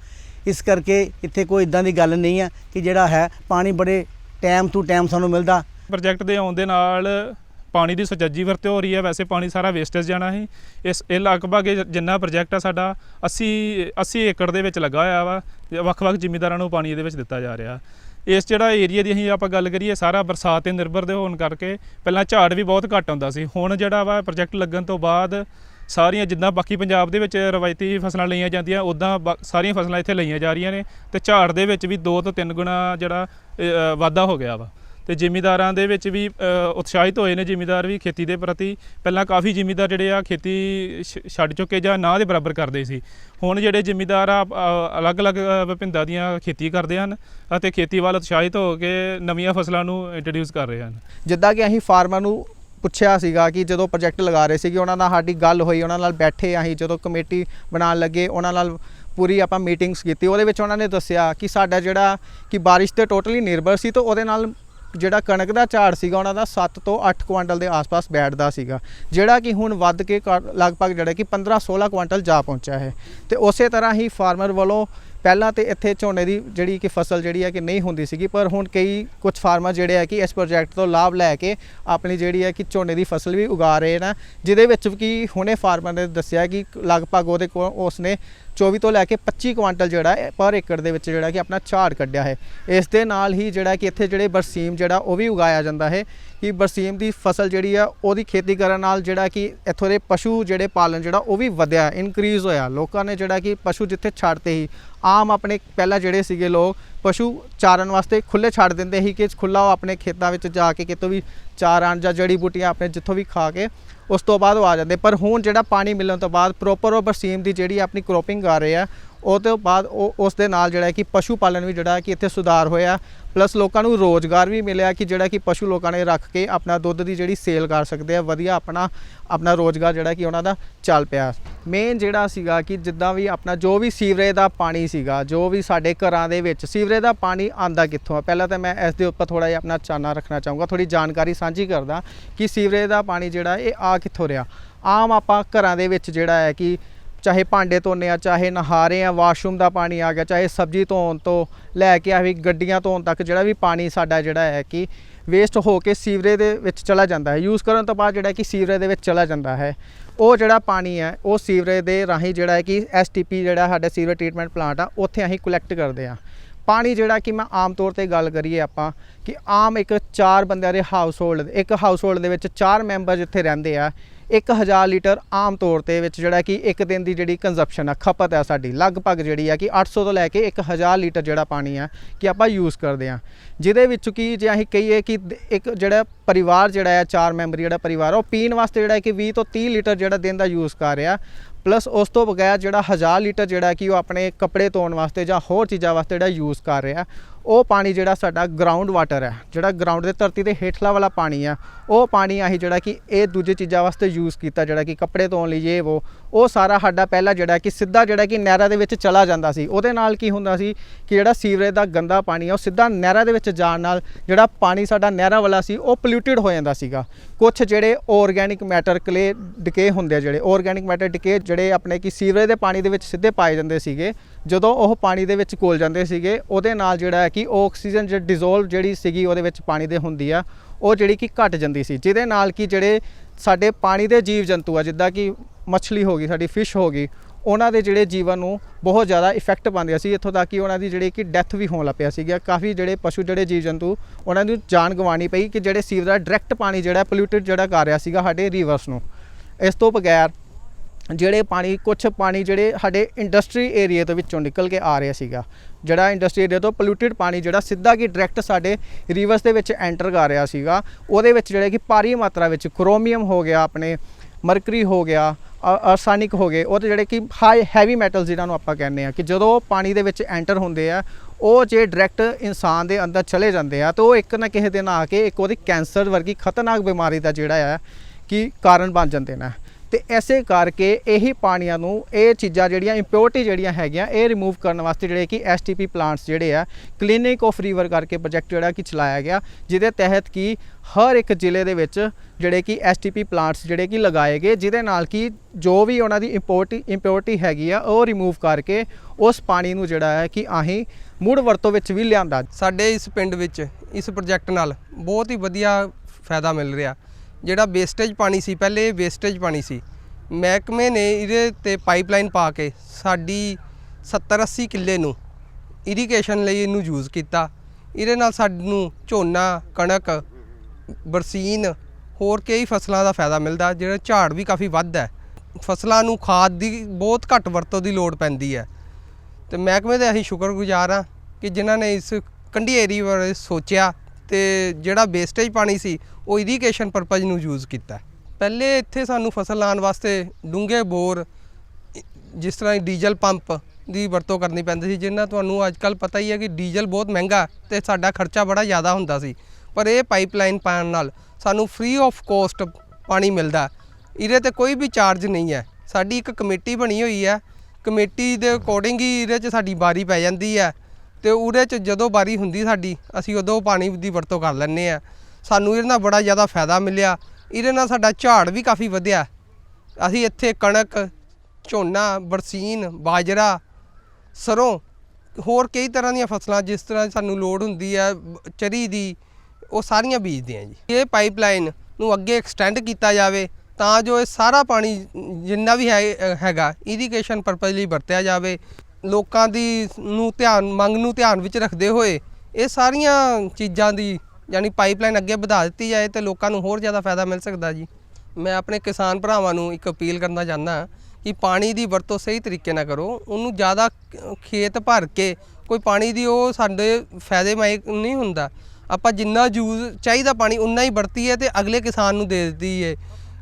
ਇਸ ਕਰਕੇ ਇੱਥੇ ਕੋਈ ਇਦਾਂ ਦੀ ਗੱਲ ਨਹੀਂ ਆ ਕਿ ਜਿਹੜਾ ਹੈ, ਪਾਣੀ ਬੜੇ ਟਾਈਮ ਟੂ ਟਾਈਮ ਸਾਨੂੰ ਮਿਲਦਾ। ਪ੍ਰੋਜੈਕਟ ਦੇ ਆਉਣ ਦੇ ਨਾਲ ਪਾਣੀ ਦੀ ਸੁਚੱਜੀ ਵਰਤੋਂ ਹੋ ਰਹੀ ਹੈ ਵੈਸੇ ਪਾਣੀ ਸਾਰਾ ਵੇਸਟੇਜ ਜਾਣਾ ਸੀ। ਇਸ, ਇਹ ਲਗਭਗ ਜਿੰਨਾ ਪ੍ਰੋਜੈਕਟ ਆ ਸਾਡਾ 80 80 ਏਕੜ ਦੇ ਵਿੱਚ ਲੱਗਾ ਹੋਇਆ ਵਾ, ਵੱਖ-ਵੱਖ ਜ਼ਿਮੀਂਦਾਰਾਂ ਨੂੰ ਪਾਣੀ ਇਹਦੇ ਵਿੱਚ ਦਿੱਤਾ ਜਾ ਰਿਹਾ। ਇਸ ਜਿਹੜਾ ਏਰੀਆ ਦੀ ਅਸੀਂ ਆਪਾਂ ਗੱਲ ਕਰੀਏ, ਸਾਰਾ ਬਰਸਾਤ ਤੇ ਨਿਰਭਰ ਦੇ ਹੋਣ ਕਰਕੇ ਪਹਿਲਾਂ ਝਾੜ ਵੀ ਬਹੁਤ ਘੱਟ ਆਉਂਦਾ ਸੀ। ਹੁਣ ਜਿਹੜਾ ਵਾ ਪ੍ਰੋਜੈਕਟ ਲੱਗਣ ਤੋਂ ਬਾਅਦ ਸਾਰੀਆਂ ਜਿੱਦਾਂ ਬਾਕੀ ਪੰਜਾਬ ਦੇ ਵਿੱਚ ਰਵਾਇਤੀ ਫਸਲਾਂ ਲਈਆਂ ਜਾਂਦੀਆਂ ਉਦਾਂ ਬਾ- ਸਾਰੀਆਂ ਫਸਲਾਂ ਇੱਥੇ ਲਈਆਂ ਜਾ ਰਹੀਆਂ ਨੇ ਤੇ ਝਾੜ ਦੇ ਵਿੱਚ ਵੀ 2 ਤੋਂ 3 ਗੁਣਾ ਜਿਹੜਾ ਵਾਧਾ ਹੋ ਗਿਆ ਵਾ। ਤੇ ਜ਼ਿਮੀਦਾਰਾਂ ਦੇ ਵਿੱਚ ਵੀ ਉਤਸ਼ਾਹਿਤ ਹੋਏ ਨੇ ਜ਼ਿਮੀਦਾਰ ਵੀ ਖੇਤੀ ਦੇ ਪ੍ਰਤੀ। ਪਹਿਲਾਂ ਕਾਫੀ ਜ਼ਿਮੀਦਾਰ ਜਿਹੜੇ ਆ ਖੇਤੀ ਛ- ਛੱਡ ਚੁੱਕੇ ਜਾਂ ਨਾ ਦੇ ਬਰਾਬਰ ਕਰਦੇ ਸੀ। ਹੁਣ ਜਿਹੜੇ ਜ਼ਿਮੀਦਾਰ ਆ ਅਲੱਗ-ਅਲੱਗ ਅ, ਵਿਭਿੰਨਤਾ ਦੀਆਂ ਖੇਤੀ ਕਰਦੇ ਹਨ ਅਤੇ ਖੇਤੀ ਵੱਲ ਉਤਸ਼ਾਹਿਤ ਹੋ ਕੇ ਨਵੀਆਂ ਫਸਲਾਂ ਨੂੰ ਇੰਟਰੋਡਿਊਸ ਕਰ ਰਹੇ ਹਨ। ਜਿੱਦਾਂ ਕਿ ਅਸੀਂ ਫਾਰਮਰ ਨੂੰ ਪੁੱਛਿਆ ਸੀਗਾ ਕਿ ਜਦੋਂ ਪ੍ਰੋਜੈਕਟ ਲਗਾ ਰਹੇ ਸੀਗੇ ਉਹਨਾਂ ਨਾਲ ਸਾਡੀ ਗੱਲ ਹੋਈ ਉਹਨਾਂ ਨਾਲ ਬੈਠੇ ਅਸੀਂ ਜਦੋਂ ਕਮੇਟੀ ਬਣਾਉਣ ਲੱਗੇ ਉਹਨਾਂ ਨਾਲ ਪੂਰੀ ਆਪਾਂ ਮੀਟਿੰਗਸ ਕੀਤੀ। ਉਹਦੇ ਵਿੱਚ ਉਹਨਾਂ ਨੇ ਦੱਸਿਆ ਕਿ ਸਾਡਾ ਜਿਹੜਾ ਕਿ ਬਾਰਿਸ਼ ਤੇ ਟੋਟਲੀ ਨਿਰਭਰ ਸੀ ਤਾਂ ਉਹਦੇ ਨਾਲ ਜਿਹੜਾ ਕਣਕ ਦਾ ਝਾੜ ਸੀਗਾ, ਉਹਨਾਂ ਦਾ 7 ਤੋਂ 8 ਕੁਆਂਟਲ ਦੇ ਆਸ-ਪਾਸ ਬੈਠਦਾ ਸੀਗਾ। ਜਿਹੜਾ ਕਿ ਹੁਣ ਵੱਧ ਕੇ ਘੱਟ- ਲਗਭਗ ਜਿਹੜਾ ਕਿ 15-16 ਕੁਆਂਟਲ ਜਾ ਪਹੁੰਚਿਆ ਹੈ। ਤੇ ਉਸੇ ਤਰ੍ਹਾਂ ਹੀ ਫਾਰਮਰ ਵੱਲੋਂ ਪਹਿਲਾਂ ਤੇ ਇੱਥੇ ਝੋਨੇ ਦੀ ਜਿਹੜੀ ਕਿ ਫਸਲ ਜਿਹੜੀ ਹੈ ਕਿ ਨਹੀਂ ਹੁੰਦੀ ਸੀਗੀ, ਪਰ ਹੁਣ ਕਈ ਕੁਝ ਫਾਰਮਰ ਜਿਹੜੇ ਆ ਕਿ ਇਸ ਪ੍ਰੋਜੈਕਟ ਤੋਂ ਲਾਭ ਲੈ ਕੇ ਆਪਣੀ ਜਿਹੜੀ ਹੈ ਕਿ ਝੋਨੇ ਦੀ ਫਸਲ ਵੀ ਉਗਾ ਰਹੇ ਨੇ, ਜਿਹਦੇ ਵਿੱਚ ਕਿ ਹੁਣੇ ਫਾਰਮਰ ਨੇ ਦੱਸਿਆ ਕਿ ਲਗਭਗ ਉਹਦੇ ਕੋਲ ਉਸਨੇ 24 ਤੋਂ ਲੈ ਕੇ 25 ਕੁਆਂਟਲ ਜਿਹੜਾ ਹੈ, ਪਰ ਏਕੜ ਦੇ ਵਿੱਚ ਜਿਹੜਾ ਕਿ ਆਪਣਾ ਝਾੜ ਕੱਢਿਆ ਹੈ। ਇਸ ਦੇ ਨਾਲ ਹੀ ਜਿਹੜਾ ਕਿ ਇੱਥੇ ਜਿਹੜੇ ਬਰਸੀਮ ਜਿਹੜਾ ਉਹ ਵੀ ਉਗਾਇਆ ਜਾਂਦਾ ਹੈ। ਕਿ ਬਰਸੀਮ ਦੀ ਫਸਲ ਜਿਹੜੀ ਆ, ਉਹਦੀ ਖੇਤੀ ਕਰਨ ਨਾਲ ਜਿਹੜਾ ਕਿ ਇੱਥੋਂ ਦੇ ਪਸ਼ੂ ਜਿਹੜੇ ਪਾਲਣ ਜਿਹੜਾ, ਉਹ ਵੀ ਵਧਿਆ ਇਨਕਰੀਜ਼ ਹੋਇਆ। ਲੋਕਾਂ ਨੇ ਜਿਹੜਾ ਕਿ ਪਸ਼ੂ ਜਿੱਥੇ ਛੱਡਤੇ ਹੀ ਆਮ ਆਪਣੇ ਪਹਿਲਾਂ ਜਿਹੜੇ ਸੀਗੇ ਲੋਕ, ਪਸ਼ੂ ਚਾਰਨ ਵਾਸਤੇ ਖੁੱਲੇ ਛੱਡ ਦਿੰਦੇ ਸੀ ਕਿ ਖੁੱਲਾ ਉਹ ਆਪਣੇ ਖੇਤਾਂ ਵਿੱਚ ਜਾ ਕੇ ਕਿਤੋਂ ਵੀ ਚਾਰ ਆਣ ਜਾਂ ਜੜੀ ਬੂਟੀਆਂ ਆਪਣੇ ਜਿੱਥੋਂ ਵੀ ਖਾ ਕੇ, ਉਸ ਤੋਂ ਬਾਅਦ ਉਹ ਆ ਜਾਂਦੇ। ਪਰ ਹੁਣ ਜਿਹੜਾ ਪਾਣੀ ਮਿਲਣ ਤੋਂ ਬਾਅਦ ਪ੍ਰੋਪਰ ਉਹ ਬਰਸੀਮ ਦੀ ਜਿਹੜੀ ਆਪਣੀ ਕ੍ਰੋਪਿੰਗ ਕਰ ਰਹੇ ਆ ਉਹ ਤੋਂ ਬਾਅਦ ਉਹ ਉਸ ਦੇ ਨਾਲ ਜਿਹੜਾ ਕਿ ਪਸ਼ੂ ਪਾਲਣ ਵੀ ਜਿਹੜਾ ਕਿ ਇੱਥੇ ਸੁਧਾਰ ਹੋਇਆ। ਪਲੱਸ ਲੋਕਾਂ ਨੂੰ ਰੋਜ਼ਗਾਰ ਵੀ ਮਿਲਿਆ ਕਿ ਜਿਹੜਾ ਕਿ ਪਸ਼ੂ ਲੋਕਾਂ ਨੇ ਰੱਖ ਕੇ ਆਪਣਾ ਦੁੱਧ ਦੀ ਜਿਹੜੀ ਸੇਲ ਕਰ ਸਕਦੇ ਆ, ਵਧੀਆ ਆਪਣਾ ਆਪਣਾ ਰੋਜ਼ਗਾਰ ਜਿਹੜਾ ਕਿ ਉਹਨਾਂ ਦਾ ਚੱਲ ਪਿਆ। ਮੇਨ ਜਿਹੜਾ ਸੀਗਾ ਕਿ ਜਿੱਦਾਂ ਵੀ ਆਪਣਾ ਜੋ ਵੀ ਸੀਵਰੇਜ ਦਾ ਪਾਣੀ ਸੀਗਾ, ਜੋ ਵੀ ਸਾਡੇ ਘਰਾਂ ਦੇ ਵਿੱਚ ਸੀਵਰੇਜ ਦਾ ਪਾਣੀ ਆਂਦਾ ਕਿੱਥੋਂ ਆ? ਪਹਿਲਾਂ ਤਾਂ ਮੈਂ ਇਸ ਦੇ ਉੱਪਰ ਥੋੜਾ ਜਿਹਾ ਆਪਣਾ ਚਾਨਾ ਰੱਖਣਾ ਚਾਹੂੰਗਾ ਥੋੜੀ ਜਾਣਕਾਰੀ ਸਾਂਝੀ ਕਰਦਾ ਕਿ ਸੀਵਰੇਜ ਦਾ ਪਾਣੀ ਜਿਹੜਾ ਇਹ ਆ ਕਿੱਥੋਂ ਰਿਹਾ? ਆਮ ਆਪਾਂ ਘਰਾਂ ਦੇ ਵਿੱਚ ਜਿਹੜਾ ਹੈ ਕਿ ਚਾਹੇ ਭਾਂਡੇ ਧੋਨੇ ਆ, ਚਾਹੇ ਨਹਾ ਰਹੇ ਆ, ਵਾਸ਼ਰੂਮ ਦਾ ਪਾਣੀ ਆ ਗਿਆ, ਚਾਹੇ ਸਬਜ਼ੀ ਧੋਣ ਤੋਂ ਲੈ ਕੇ ਆ ਵੀ ਗੱਡੀਆਂ ਧੋਣ ਤੱਕ ਜਿਹੜਾ ਵੀ ਪਾਣੀ ਸਾਡਾ ਜਿਹੜਾ ਹੈ ਕਿ ਵੇਸਟ ਹੋ ਕੇ ਸੀਵਰੇਜ ਦੇ ਵਿੱਚ ਚਲਾ ਜਾਂਦਾ ਹੈ। ਯੂਜ਼ ਕਰਨ ਤੋਂ ਬਾਅਦ ਜਿਹੜਾ ਕਿ ਸੀਵਰੇਜ ਦੇ ਵਿੱਚ ਚਲਾ ਜਾਂਦਾ ਹੈ। ਉਹ ਜਿਹੜਾ ਪਾਣੀ ਹੈ, ਉਹ ਸੀਵਰੇਜ ਦੇ ਰਾਹੀਂ ਜਿਹੜਾ ਹੈ ਕਿ ਐਸਟੀਪੀ ਜਿਹੜਾ ਸਾਡਾ ਸੀਵਰੇਜ ਟ੍ਰੀਟਮੈਂਟ ਪਲਾਂਟ ਆ, ਉੱਥੇ ਅਸੀਂ ਕਲੈਕਟ ਕਰਦੇ ਆ ਪਾਣੀ ਜਿਹੜਾ ਕਿ ਮੈਂ ਆਮ ਤੌਰ ਤੇ ਗੱਲ ਕਰੀਏ ਆਪਾਂ ਕਿ ਆਮ ਇੱਕ ਚਾਰ ਬੰਦਿਆਂ ਦੇ ਹਾਊਸ ਹੋਲਡ ਇੱਕ ਹਾਊਸ ਹੋਲਡ ਦੇ ਵਿੱਚ ਚਾਰ ਮੈਂਬਰ ਜਿੱਥੇ ਰਹਿੰਦੇ ਆ 1000 ਲੀਟਰ ਆਮ ਤੌਰ ਤੇ, ਵਿੱਚ ਜਿਹੜਾ ਕਿ ਇੱਕ ਦਿਨ ਦੀ ਜਿਹੜੀ ਕੰਜ਼ੰਪਸ਼ਨ ਆ, ਖਪਤ ਹੈ ਸਾਡੀ। ਲਗਭਗ ਜਿਹੜੀ ਆ ਕਿ 800 ਤੋਂ ਲੈ ਕੇ 1000 ਲੀਟਰ ਜਿਹੜਾ ਪਾਣੀ ਆ, ਕਿ ਆਪਾਂ ਯੂਜ਼ ਕਰਦੇ ਆ। ਜਿਹਦੇ ਵਿੱਚ ਕਿ ਜੇ ਅਸੀਂ ਕਹੀਏ ਕਿ ਇੱਕ ਜਿਹੜਾ ਪਰਿਵਾਰ ਜਿਹੜਾ ਆ, ਚਾਰ ਮੈਂਬਰੀ ਜਿਹੜਾ ਪਰਿਵਾਰ ਉਹ ਪੀਣ ਵਾਸਤੇ ਜਿਹੜਾ ਕਿ 20 ਤੋਂ 30 ਲੀਟਰ ਜਿਹੜਾ ਦਿਨ ਦਾ ਯੂਜ਼ ਕਰ ਰਿਹਾ। ਪਲੱਸ ਉਸ ਤੋਂ ਬਗੈਰ ਜਿਹੜਾ 1000 ਲੀਟਰ ਜਿਹੜਾ ਕਿ ਉਹ ਆਪਣੇ ਕੱਪੜੇ ਧੋਣ ਵਾਸਤੇ ਜਾਂ ਹੋਰ ਚੀਜ਼ਾਂ ਵਾਸਤੇ ਜਿਹੜਾ ਯੂਜ਼ ਕਰ ਰਿਹਾ। ਉਹ ਪਾਣੀ ਜਿਹੜਾ ਸਾਡਾ ਗਰਾਊਂਡ ਵਾਟਰ ਹੈ, ਜਿਹੜਾ ਗਰਾਊਂਡ ਦੇ ਧਰਤੀ ਦੇ ਹੇਠਲਾ ਵਾਲਾ ਪਾਣੀ ਆ, ਉਹ ਪਾਣੀ ਆਹੀ ਜਿਹੜਾ ਕਿ ਇਹ ਦੂਜੇ ਚੀਜ਼ਾਂ ਵਾਸਤੇ ਯੂਜ਼ ਕੀਤਾ, ਜਿਹੜਾ ਕਿ ਕੱਪੜੇ ਧੋਣ ਲਈ ਇਹ ਉਹ ਉਹ ਸਾਰਾ ਸਾਡਾ ਪਹਿਲਾਂ ਜਿਹੜਾ ਕਿ ਸਿੱਧਾ ਜਿਹੜਾ ਕਿ ਨਹਿਰਾਂ ਦੇ ਵਿੱਚ ਚਲਾ ਜਾਂਦਾ ਸੀ। ਉਹਦੇ ਨਾਲ ਕੀ ਹੁੰਦਾ ਸੀ ਕਿ ਜਿਹੜਾ ਸੀਵਰੇਜ ਦਾ ਗੰਦਾ ਪਾਣੀ ਆ, ਉਹ ਸਿੱਧਾ ਨਹਿਰਾਂ ਦੇ ਵਿੱਚ ਜਾਣ ਨਾਲ ਜਿਹੜਾ ਪਾਣੀ ਸਾਡਾ ਨਹਿਰਾਂ ਵਾਲਾ ਸੀ, ਉਹ ਪੋਲਿਊਟਡ ਹੋ ਜਾਂਦਾ ਸੀਗਾ। ਕੁਝ ਜਿਹੜੇ ਆਰਗੈਨਿਕ ਮੈਟਰ ਕਲੇ ਡਿਕੇ ਹੁੰਦੇ ਆ ਜਿਹੜੇ ਆਰਗੈਨਿਕ ਮੈਟਰ ਡਿਕੇ ਜਿਹੜੇ ਆਪਣੇ ਕਿ ਸੀਵਰੇਜ ਦੇ ਪਾਣੀ ਦੇ ਵਿੱਚ ਸਿੱਧੇ ਪਾਏ ਜਾਂਦੇ ਸੀਗੇ ਜਦੋਂ ਉਹ ਪਾਣੀ ਦੇ ਵਿੱਚ ਕੋਲ ਜਾਂਦੇ ਸੀਗੇ, ਉਹਦੇ ਨਾਲ ਜਿਹੜਾ ਹੈ ਕਿ ਉਹ ਆਕਸੀਜਨ ਜਿਹੜੀ ਡਿਸੋਲਵ ਜਿਹੜੀ ਸੀਗੀ ਉਹਦੇ ਵਿੱਚ ਪਾਣੀ ਦੇ ਹੁੰਦੀ ਆ, ਉਹ ਜਿਹੜੀ ਕਿ ਘਟ ਜਾਂਦੀ ਸੀ। ਜਿਹਦੇ ਨਾਲ ਕਿ ਜਿਹੜੇ ਸਾਡੇ ਪਾਣੀ ਦੇ ਜੀਵ ਜੰਤੂ ਆ, ਜਿੱਦਾਂ ਕਿ ਮੱਛਲੀ ਹੋ ਗਈ, ਸਾਡੀ ਫਿਸ਼ ਹੋ ਗਈ, ਉਹਨਾਂ ਦੇ ਜਿਹੜੇ ਜੀਵਨ ਨੂੰ ਬਹੁਤ ਜ਼ਿਆਦਾ ਇਫੈਕਟ ਪਾਉਂਦੇ ਸੀ। ਇੱਥੋਂ ਤੱਕ ਕਿ ਉਹਨਾਂ ਦੀ ਜਿਹੜੀ ਕਿ ਡੈਥ ਵੀ ਹੋਣ ਲੱਗ ਪਿਆ ਸੀਗਾ। ਕਾਫੀ ਜਿਹੜੇ ਪਸ਼ੂ, ਜਿਹੜੇ ਜੀਵ ਜੰਤੂ ਉਹਨਾਂ ਨੂੰ ਜਾਨ ਗਵਾਉਣੀ ਪਈ ਕਿ ਜਿਹੜੇ ਸੀਵਰ ਦਾ ਡਾਇਰੈਕਟ ਪਾਣੀ ਜਿਹੜਾ ਪੋਲਿਊਟਡ ਜਿਹੜਾ ਕਰ ਰਿਹਾ ਸੀਗਾ ਸਾਡੇ ਰਿਵਰਸ ਨੂੰ। ਇਸ ਤੋਂ ਬਗੈਰ ਜਿਹੜੇ ਪਾਣੀ ਕੁਝ ਪਾਣੀ ਜਿਹੜੇ ਸਾਡੇ ਇੰਡਸਟਰੀ ਏਰੀਆ ਦੇ ਵਿੱਚੋਂ ਨਿਕਲ ਕੇ ਆ ਰਿਹਾ ਸੀਗਾ, ਜਿਹੜਾ ਇੰਡਸਟਰੀ ਏਰੀਆ ਤੋਂ ਪੋਲਿਊਟਡ ਪਾਣੀ ਜਿਹੜਾ ਸਿੱਧਾ ਕਿ ਡਾਇਰੈਕਟ ਸਾਡੇ ਰਿਵਰਸ ਦੇ ਵਿੱਚ ਐਂਟਰ ਕਰ ਰਿਹਾ ਸੀਗਾ, ਉਹਦੇ ਵਿੱਚ ਜਿਹੜੇ ਕਿ ਭਾਰੀ ਮਾਤਰਾ ਵਿੱਚ ਕ੍ਰੋਮੀਅਮ ਹੋ ਗਿਆ ਆਪਣੇ ਮਰਕਰੀ ਹੋ ਗਿਆ ਆਰਸੈਨਿਕ ਹੋ ਗਏ, ਉਹ ਤੇ ਜਿਹੜੇ ਕਿ ਹਾਈ ਹੈਵੀ ਮੈਟਲਸ ਜਿਹਨਾਂ ਨੂੰ ਆਪਾਂ ਕਹਿੰਦੇ ਆ ਕਿ ਜਦੋਂ ਪਾਣੀ ਦੇ ਵਿੱਚ ਐਂਟਰ ਹੁੰਦੇ ਆ, ਉਹ ਜੇ ਡਾਇਰੈਕਟ ਇਨਸਾਨ ਦੇ ਅੰਦਰ ਚਲੇ ਜਾਂਦੇ ਆ, ਤਾਂ ਉਹ ਇੱਕ ਨਾ ਕਿਸੇ ਦਿਨ ਆ ਕੇ ਇੱਕ ਉਹਦੀ ਕੈਂਸਰ ਵਰਗੀ ਖਤਰਨਾਕ ਬਿਮਾਰੀ ਦਾ ਜਿਹੜਾ ਆ, ਕਿ ਕਾਰਨ ਬਣ ਜਾਂਦੇ ਨੇ। ਤੇ ਐਸੇ ਕਰਕੇ ਇਹੀ ਪਾਣੀਆਂ ਨੂੰ, ਇਹ ਚੀਜ਼ਾਂ ਜਿਹੜੀਆਂ ਇੰਪਿਓਰਟੀ ਜਿਹੜੀਆਂ ਹੈਗੀਆਂ, ਇਹ ਰਿਮੂਵ ਕਰਨ ਵਾਸਤੇ ਜਿਹੜੇ ਕਿ ਐਸਟੀਪੀ ਪਲਾਂਟਸ ਜਿਹੜੇ ਆ ਕਲੀਨਿਕ ਆਫ ਰਿਵਰ ਕਰਕੇ ਪ੍ਰੋਜੈਕਟ ਜਿਹੜਾ ਕਿ ਚਲਾਇਆ ਗਿਆ, ਜਿਹਦੇ ਤਹਿਤ ਕਿ ਹਰ ਇੱਕ ਜ਼ਿਲ੍ਹੇ ਦੇ ਵਿੱਚ ਜਿਹੜੇ ਕਿ ਐਸਟੀਪੀ ਪਲਾਂਟਸ ਜਿਹੜੇ ਕਿ ਲਗਾਏ ਗਏ, ਜਿਹਦੇ ਨਾਲ ਕਿ ਜੋ ਵੀ ਉਹਨਾਂ ਦੀ ਇੰਪੋਰਟੀ ਇੰਪਿਓਰਟੀ ਹੈਗੀ ਆ, ਉਹ ਰਿਮੂਵ ਕਰਕੇ ਉਸ ਪਾਣੀ ਨੂੰ ਜਿਹੜਾ ਹੈ ਕਿ ਆਹੀਂ ਮੁੜ ਵਰਤੋਂ ਵਿੱਚ ਵੀ ਲਿਆਂਦਾ। ਸਾਡੇ ਇਸ ਪਿੰਡ ਵਿੱਚ ਇਸ ਪ੍ਰੋਜੈਕਟ ਨਾਲ ਬਹੁਤ ਹੀ ਵਧੀਆ ਫਾਇਦਾ ਮਿਲ ਰਿਹਾ। ਜਿਹੜਾ ਵੇਸਟੇਜ ਪਾਣੀ ਸੀ, ਪਹਿਲੇ ਵੇਸਟੇਜ ਪਾਣੀ ਸੀ। ਮਹਿਕਮੇ ਨੇ ਇਹਦੇ ਤੇ ਪਾਈਪਲਾਈਨ ਪਾ ਕੇ ਸਾਡੀ 70 80 ਕਿੱਲੇ ਨੂੰ ਇਰੀਗੇਸ਼ਨ ਲਈ ਇਹਨੂੰ ਯੂਜ਼ ਕੀਤਾ। ਇਹਦੇ ਨਾਲ ਸਾਨੂੰ ਝੋਨਾ, ਕਣਕ, ਬਰਸੀਨ, ਹੋਰ ਕਈ ਫਸਲਾਂ ਦਾ ਫਾਇਦਾ ਮਿਲਦਾ, ਜਿਹੜਾ ਝਾੜ ਵੀ ਕਾਫੀ ਵੱਧ ਹੈ। ਫਸਲਾਂ ਨੂੰ ਖਾਦ ਦੀ ਬਹੁਤ ਘੱਟ ਵਰਤੋਂ ਦੀ ਲੋੜ ਪੈਂਦੀ ਹੈ। ਤੇ ਮਹਿਕਮੇ ਦੇ ਅਸੀਂ ਸ਼ੁਕਰਗੁਜ਼ਾਰ ਹਾਂ ਕਿ ਜਿਨ੍ਹਾਂ ਨੇ ਇਸ ਕੰਢੀ ਏਰੀਆ ਬਾਰੇ ਸੋਚਿਆ ਤੇ ਜਿਹੜਾ ਵੇਸਟੇਜ ਪਾਣੀ ਸੀ, ਉਹ ਇਰੀਗੇਸ਼ਨ ਪਰਪਸ ਨੂੰ ਯੂਜ਼ ਕੀਤਾ। ਪਹਿਲੇ ਇੱਥੇ ਸਾਨੂੰ ਫਸਲ ਲਾਉਣ ਵਾਸਤੇ ਡੂੰਘੇ ਬੋਰ, ਜਿਸ ਤਰ੍ਹਾਂ ਡੀਜ਼ਲ ਪੰਪ ਦੀ ਵਰਤੋਂ ਕਰਨੀ ਪੈਂਦੀ ਸੀ, ਜਿੰਨਾ ਤੁਹਾਨੂੰ ਅੱਜ ਕੱਲ ਪਤਾ ਹੀ ਹੈ ਕਿ ਡੀਜ਼ਲ ਬਹੁਤ ਮਹਿੰਗਾ ਤੇ ਸਾਡਾ ਖਰਚਾ ਬੜਾ ਜ਼ਿਆਦਾ ਹੁੰਦਾ ਸੀ। ਪਰ ਇਹ ਪਾਈਪਲਾਈਨ ਪਾਉਣ ਨਾਲ ਸਾਨੂੰ ਫ੍ਰੀ ਆਫ ਕੋਸਟ ਪਾਣੀ ਮਿਲਦਾ। ਇਹਦੇ ਤੇ ਕੋਈ ਵੀ ਚਾਰਜ ਨਹੀਂ ਹੈ। ਸਾਡੀ ਇੱਕ ਕਮੇਟੀ ਬਣੀ ਹੋਈ ਹੈ। ਕਮੇਟੀ ਦੇ ਅਕੋਰਡਿੰਗ ਹੀ ਇਹਦੇ 'ਚ ਸਾਡੀ ਬਾਰੀ ਪੈ ਜਾਂਦੀ ਹੈ। ਤੇ ਉਹਦੇ 'ਚ ਜਦੋਂ ਬਾਰੀ ਹੁੰਦੀ ਸਾਡੀ, ਅਸੀਂ ਉਦੋਂ ਪਾਣੀ ਦੀ ਵਰਤੋਂ ਕਰ ਲੈਂਦੇ ਆ ਸਾਨੂੰ ਇਹਦੇ ਨਾਲ ਬੜਾ ਜ਼ਿਆਦਾ ਫਾਇਦਾ ਮਿਲਿਆ। ਇਹਦੇ ਨਾਲ ਸਾਡਾ ਝਾੜ ਵੀ ਕਾਫੀ ਵਧਿਆ। ਅਸੀਂ ਇੱਥੇ ਕਣਕ, ਝੋਨਾ, ਬਰਸੀਨ, ਬਾਜਰਾ, ਸਰੋਂ, ਹੋਰ ਕਈ ਤਰ੍ਹਾਂ ਦੀਆਂ ਫਸਲਾਂ ਜਿਸ ਤਰ੍ਹਾਂ ਸਾਨੂੰ ਲੋੜ ਹੁੰਦੀ ਹੈ ਬ- ਚਰੀ ਦੀ, ਉਹ ਸਾਰੀਆਂ ਬੀਜਦੇ ਆ ਜੀ। ਇਹ ਪਾਈਪਲਾਈਨ ਨੂੰ ਅੱਗੇ ਐਕਸਟੈਂਡ ਕੀਤਾ ਜਾਵੇ ਤਾਂ ਜੋ ਇਹ ਸਾਰਾ ਪਾਣੀ ਜਿੰਨਾ ਵੀ ਹੈ, ਹੈਗਾ ਇਰੀਗੇਸ਼ਨ ਪਰਪਸ ਲਈ ਵਰਤਿਆ ਜਾਵੇ। ਲੋਕਾਂ ਦੀ ਨੂੰ ਧਿਆਨ, ਮੰਗ ਨੂੰ ਧਿਆਨ ਵਿੱਚ ਰੱਖਦੇ ਹੋਏ ਇਹ ਸਾਰੀਆਂ ਚੀਜ਼ਾਂ ਦੀ ਯਾਨੀ ਪਾਈਪਲਾਈਨ ਅੱਗੇ ਵਧਾ ਦਿੱਤੀ ਜਾਏ ਤੇ ਲੋਕਾਂ ਨੂੰ ਹੋਰ ਜ਼ਿਆਦਾ ਫਾਇਦਾ ਮਿਲ ਸਕਦਾ ਜੀ। ਮੈਂ ਆਪਣੇ ਕਿਸਾਨ ਭਰਾਵਾਂ ਨੂੰ ਇੱਕ ਅਪੀਲ ਕਰਨਾ ਚਾਹੁੰਦਾ ਕਿ ਪਾਣੀ ਦੀ ਵਰਤੋਂ ਸਹੀ ਤਰੀਕੇ ਨਾਲ ਕਰੋ, ਉਹਨੂੰ ਜ਼ਿਆਦਾ ਖੇਤ ਭਰ ਕੇ ਕੋਈ ਪਾਣੀ ਦੀ ਉਹ ਸਾਡੇ ਫਾਇਦੇਮੰਦ ਨਹੀਂ ਹੁੰਦਾ। ਆਪਾਂ ਜਿੰਨਾ ਯੂਜ਼ ਚਾਹੀਦਾ ਪਾਣੀ ਉਨਾ ਹੀ ਵਰਤੀਏ ਤੇ ਅਗਲੇ ਕਿਸਾਨ ਨੂੰ ਦੇ ਹੈ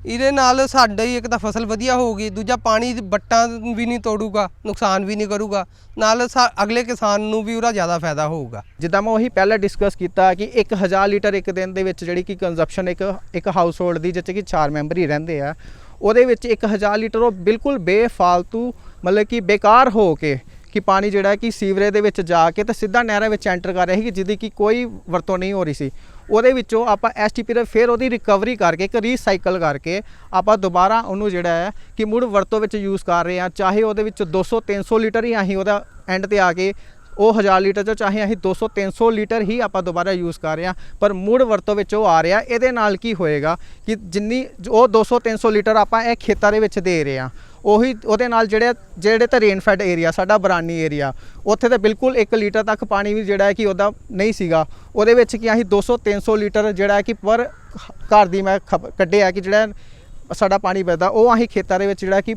ਇਹਦੇ ਨਾਲ ਸਾਡਾ ਹੀ ਇੱਕ ਤਾਂ ਫਸਲ ਵਧੀਆ ਹੋਊਗੀ, ਦੂਜਾ ਪਾਣੀ ਦੀ ਬੱਟਾਂ ਵੀ ਨਹੀਂ ਤੋੜੂਗਾ, ਨੁਕਸਾਨ ਵੀ ਨਹੀਂ ਕਰੂਗਾ, ਨਾਲ ਸਾ- ਅਗਲੇ ਕਿਸਾਨ ਨੂੰ ਵੀ ਉਹਦਾ ਜ਼ਿਆਦਾ ਫਾਇਦਾ ਹੋਊਗਾ। ਜਿੱਦਾਂ ਮੈਂ ਉਹੀ ਪਹਿਲਾਂ ਡਿਸਕਸ ਕੀਤਾ ਕਿ 1000 ਲੀਟਰ ਇੱਕ ਦਿਨ ਦੇ ਵਿੱਚ ਜਿਹੜੀ ਕਿ ਕੰਜ਼ੰਪਸ਼ਨ ਇੱਕ ਇੱਕ ਹਾਊਸ ਹੋਲਡ ਦੀ ਜਿੱਥੇ ਕਿ 4 ਮੈਂਬਰ ਹੀ ਰਹਿੰਦੇ ਆ, ਉਹਦੇ ਵਿੱਚ 1000 ਲੀਟਰ ਉਹ ਬਿਲਕੁਲ ਬੇਫਾਲਤੂ, ਮਤਲਬ ਕਿ ਬੇਕਾਰ ਹੋ ਕੇ ਕਿ ਪਾਣੀ ਜਿਹੜਾ ਕਿ ਸੀਵਰੇਜ ਦੇ ਵਿੱਚ ਜਾ ਕੇ ਤੇ ਸਿੱਧਾ ਨਹਿਰਾਂ ਵਿੱਚ ਐਂਟਰ ਕਰ ਰਿਹਾ ਸੀ ਜਿਹਦੀ ਕਿ ਕੋਈ ਵਰਤੋਂ ਨਹੀਂ ਹੋ ਰਹੀ ਸੀ। ਉਹਦੇ ਵਿੱਚੋਂ ਆਪਾਂ ਐਸਟੀਪੀ ਦੇ ਫਿਰ ਉਹਦੀ ਰਿਕਵਰੀ ਕਰਕੇ ਇੱਕ ਰੀਸਾਈਕਲ ਕਰਕੇ ਆਪਾਂ ਦੁਬਾਰਾ ਉਹਨੂੰ ਜਿਹੜਾ ਹੈ ਕਿ ਮੁੜ ਵਰਤੋਂ ਵਿੱਚ ਯੂਜ਼ ਕਰ ਰਹੇ ਹਾਂ, ਚਾਹੇ ਉਹਦੇ ਵਿੱਚ 200 300 ਲੀਟਰ ਹੀ ਅਸੀਂ ਉਹਦਾ ਐਂਡ ਤੇ ਆ ਕੇ ਉਹ 1000 ਲੀਟਰ ਚੋਂ ਚਾਹੇ ਅਸੀਂ 200 300 ਲੀਟਰ ਹੀ ਆਪਾਂ ਦੁਬਾਰਾ ਯੂਜ਼ ਕਰ ਰਹੇ ਹਾਂ, ਪਰ ਮੁੜ ਵਰਤੋਂ ਵਿੱਚ ਉਹ ਆ ਰਿਹਾ। ਇਹਦੇ ਨਾਲ ਕੀ ਹੋਏਗਾ ਕਿ ਜਿੰਨੀ ਉਹ 200 300 ਲੀਟਰ ਆਪਾਂ ਇਹ ਖੇਤਾਂ ਦੇ ਵਿੱਚ ਦੇ ਰਹੇ ਹਾਂ। ਉਹੀ ਉਹਦੇ ਨਾਲ ਜਿਹੜੇ ਜਿਹੜੇ ਤਾਂ ਰੇਨਫੈਡ ਏਰੀਆ ਸਾਡਾ ਬਰਾਨੀ ਏਰੀਆ ਉੱਥੇ ਤਾਂ ਬਿਲਕੁਲ 1 ਲੀਟਰ ਤੱਕ ਪਾਣੀ ਵੀ ਜਿਹੜਾ ਹੈ ਕਿ ਉਹਦਾ ਨਹੀਂ ਸੀਗਾ। ਉਹਦੇ ਵਿੱਚ ਕਿ ਅਸੀਂ 200 300 ਲੀਟਰ ਜਿਹੜਾ ਹੈ ਕਿ ਪਰ ਘਰ ਦੀ ਮੈਂ ਖਪ- ਕੱਢਿਆ ਕਿ ਜਿਹੜਾ ਸਾਡਾ ਪਾਣੀ ਬਚਦਾ ਉਹ ਅਸੀਂ ਖੇਤਾਂ ਦੇ ਵਿੱਚ ਜਿਹੜਾ ਕਿ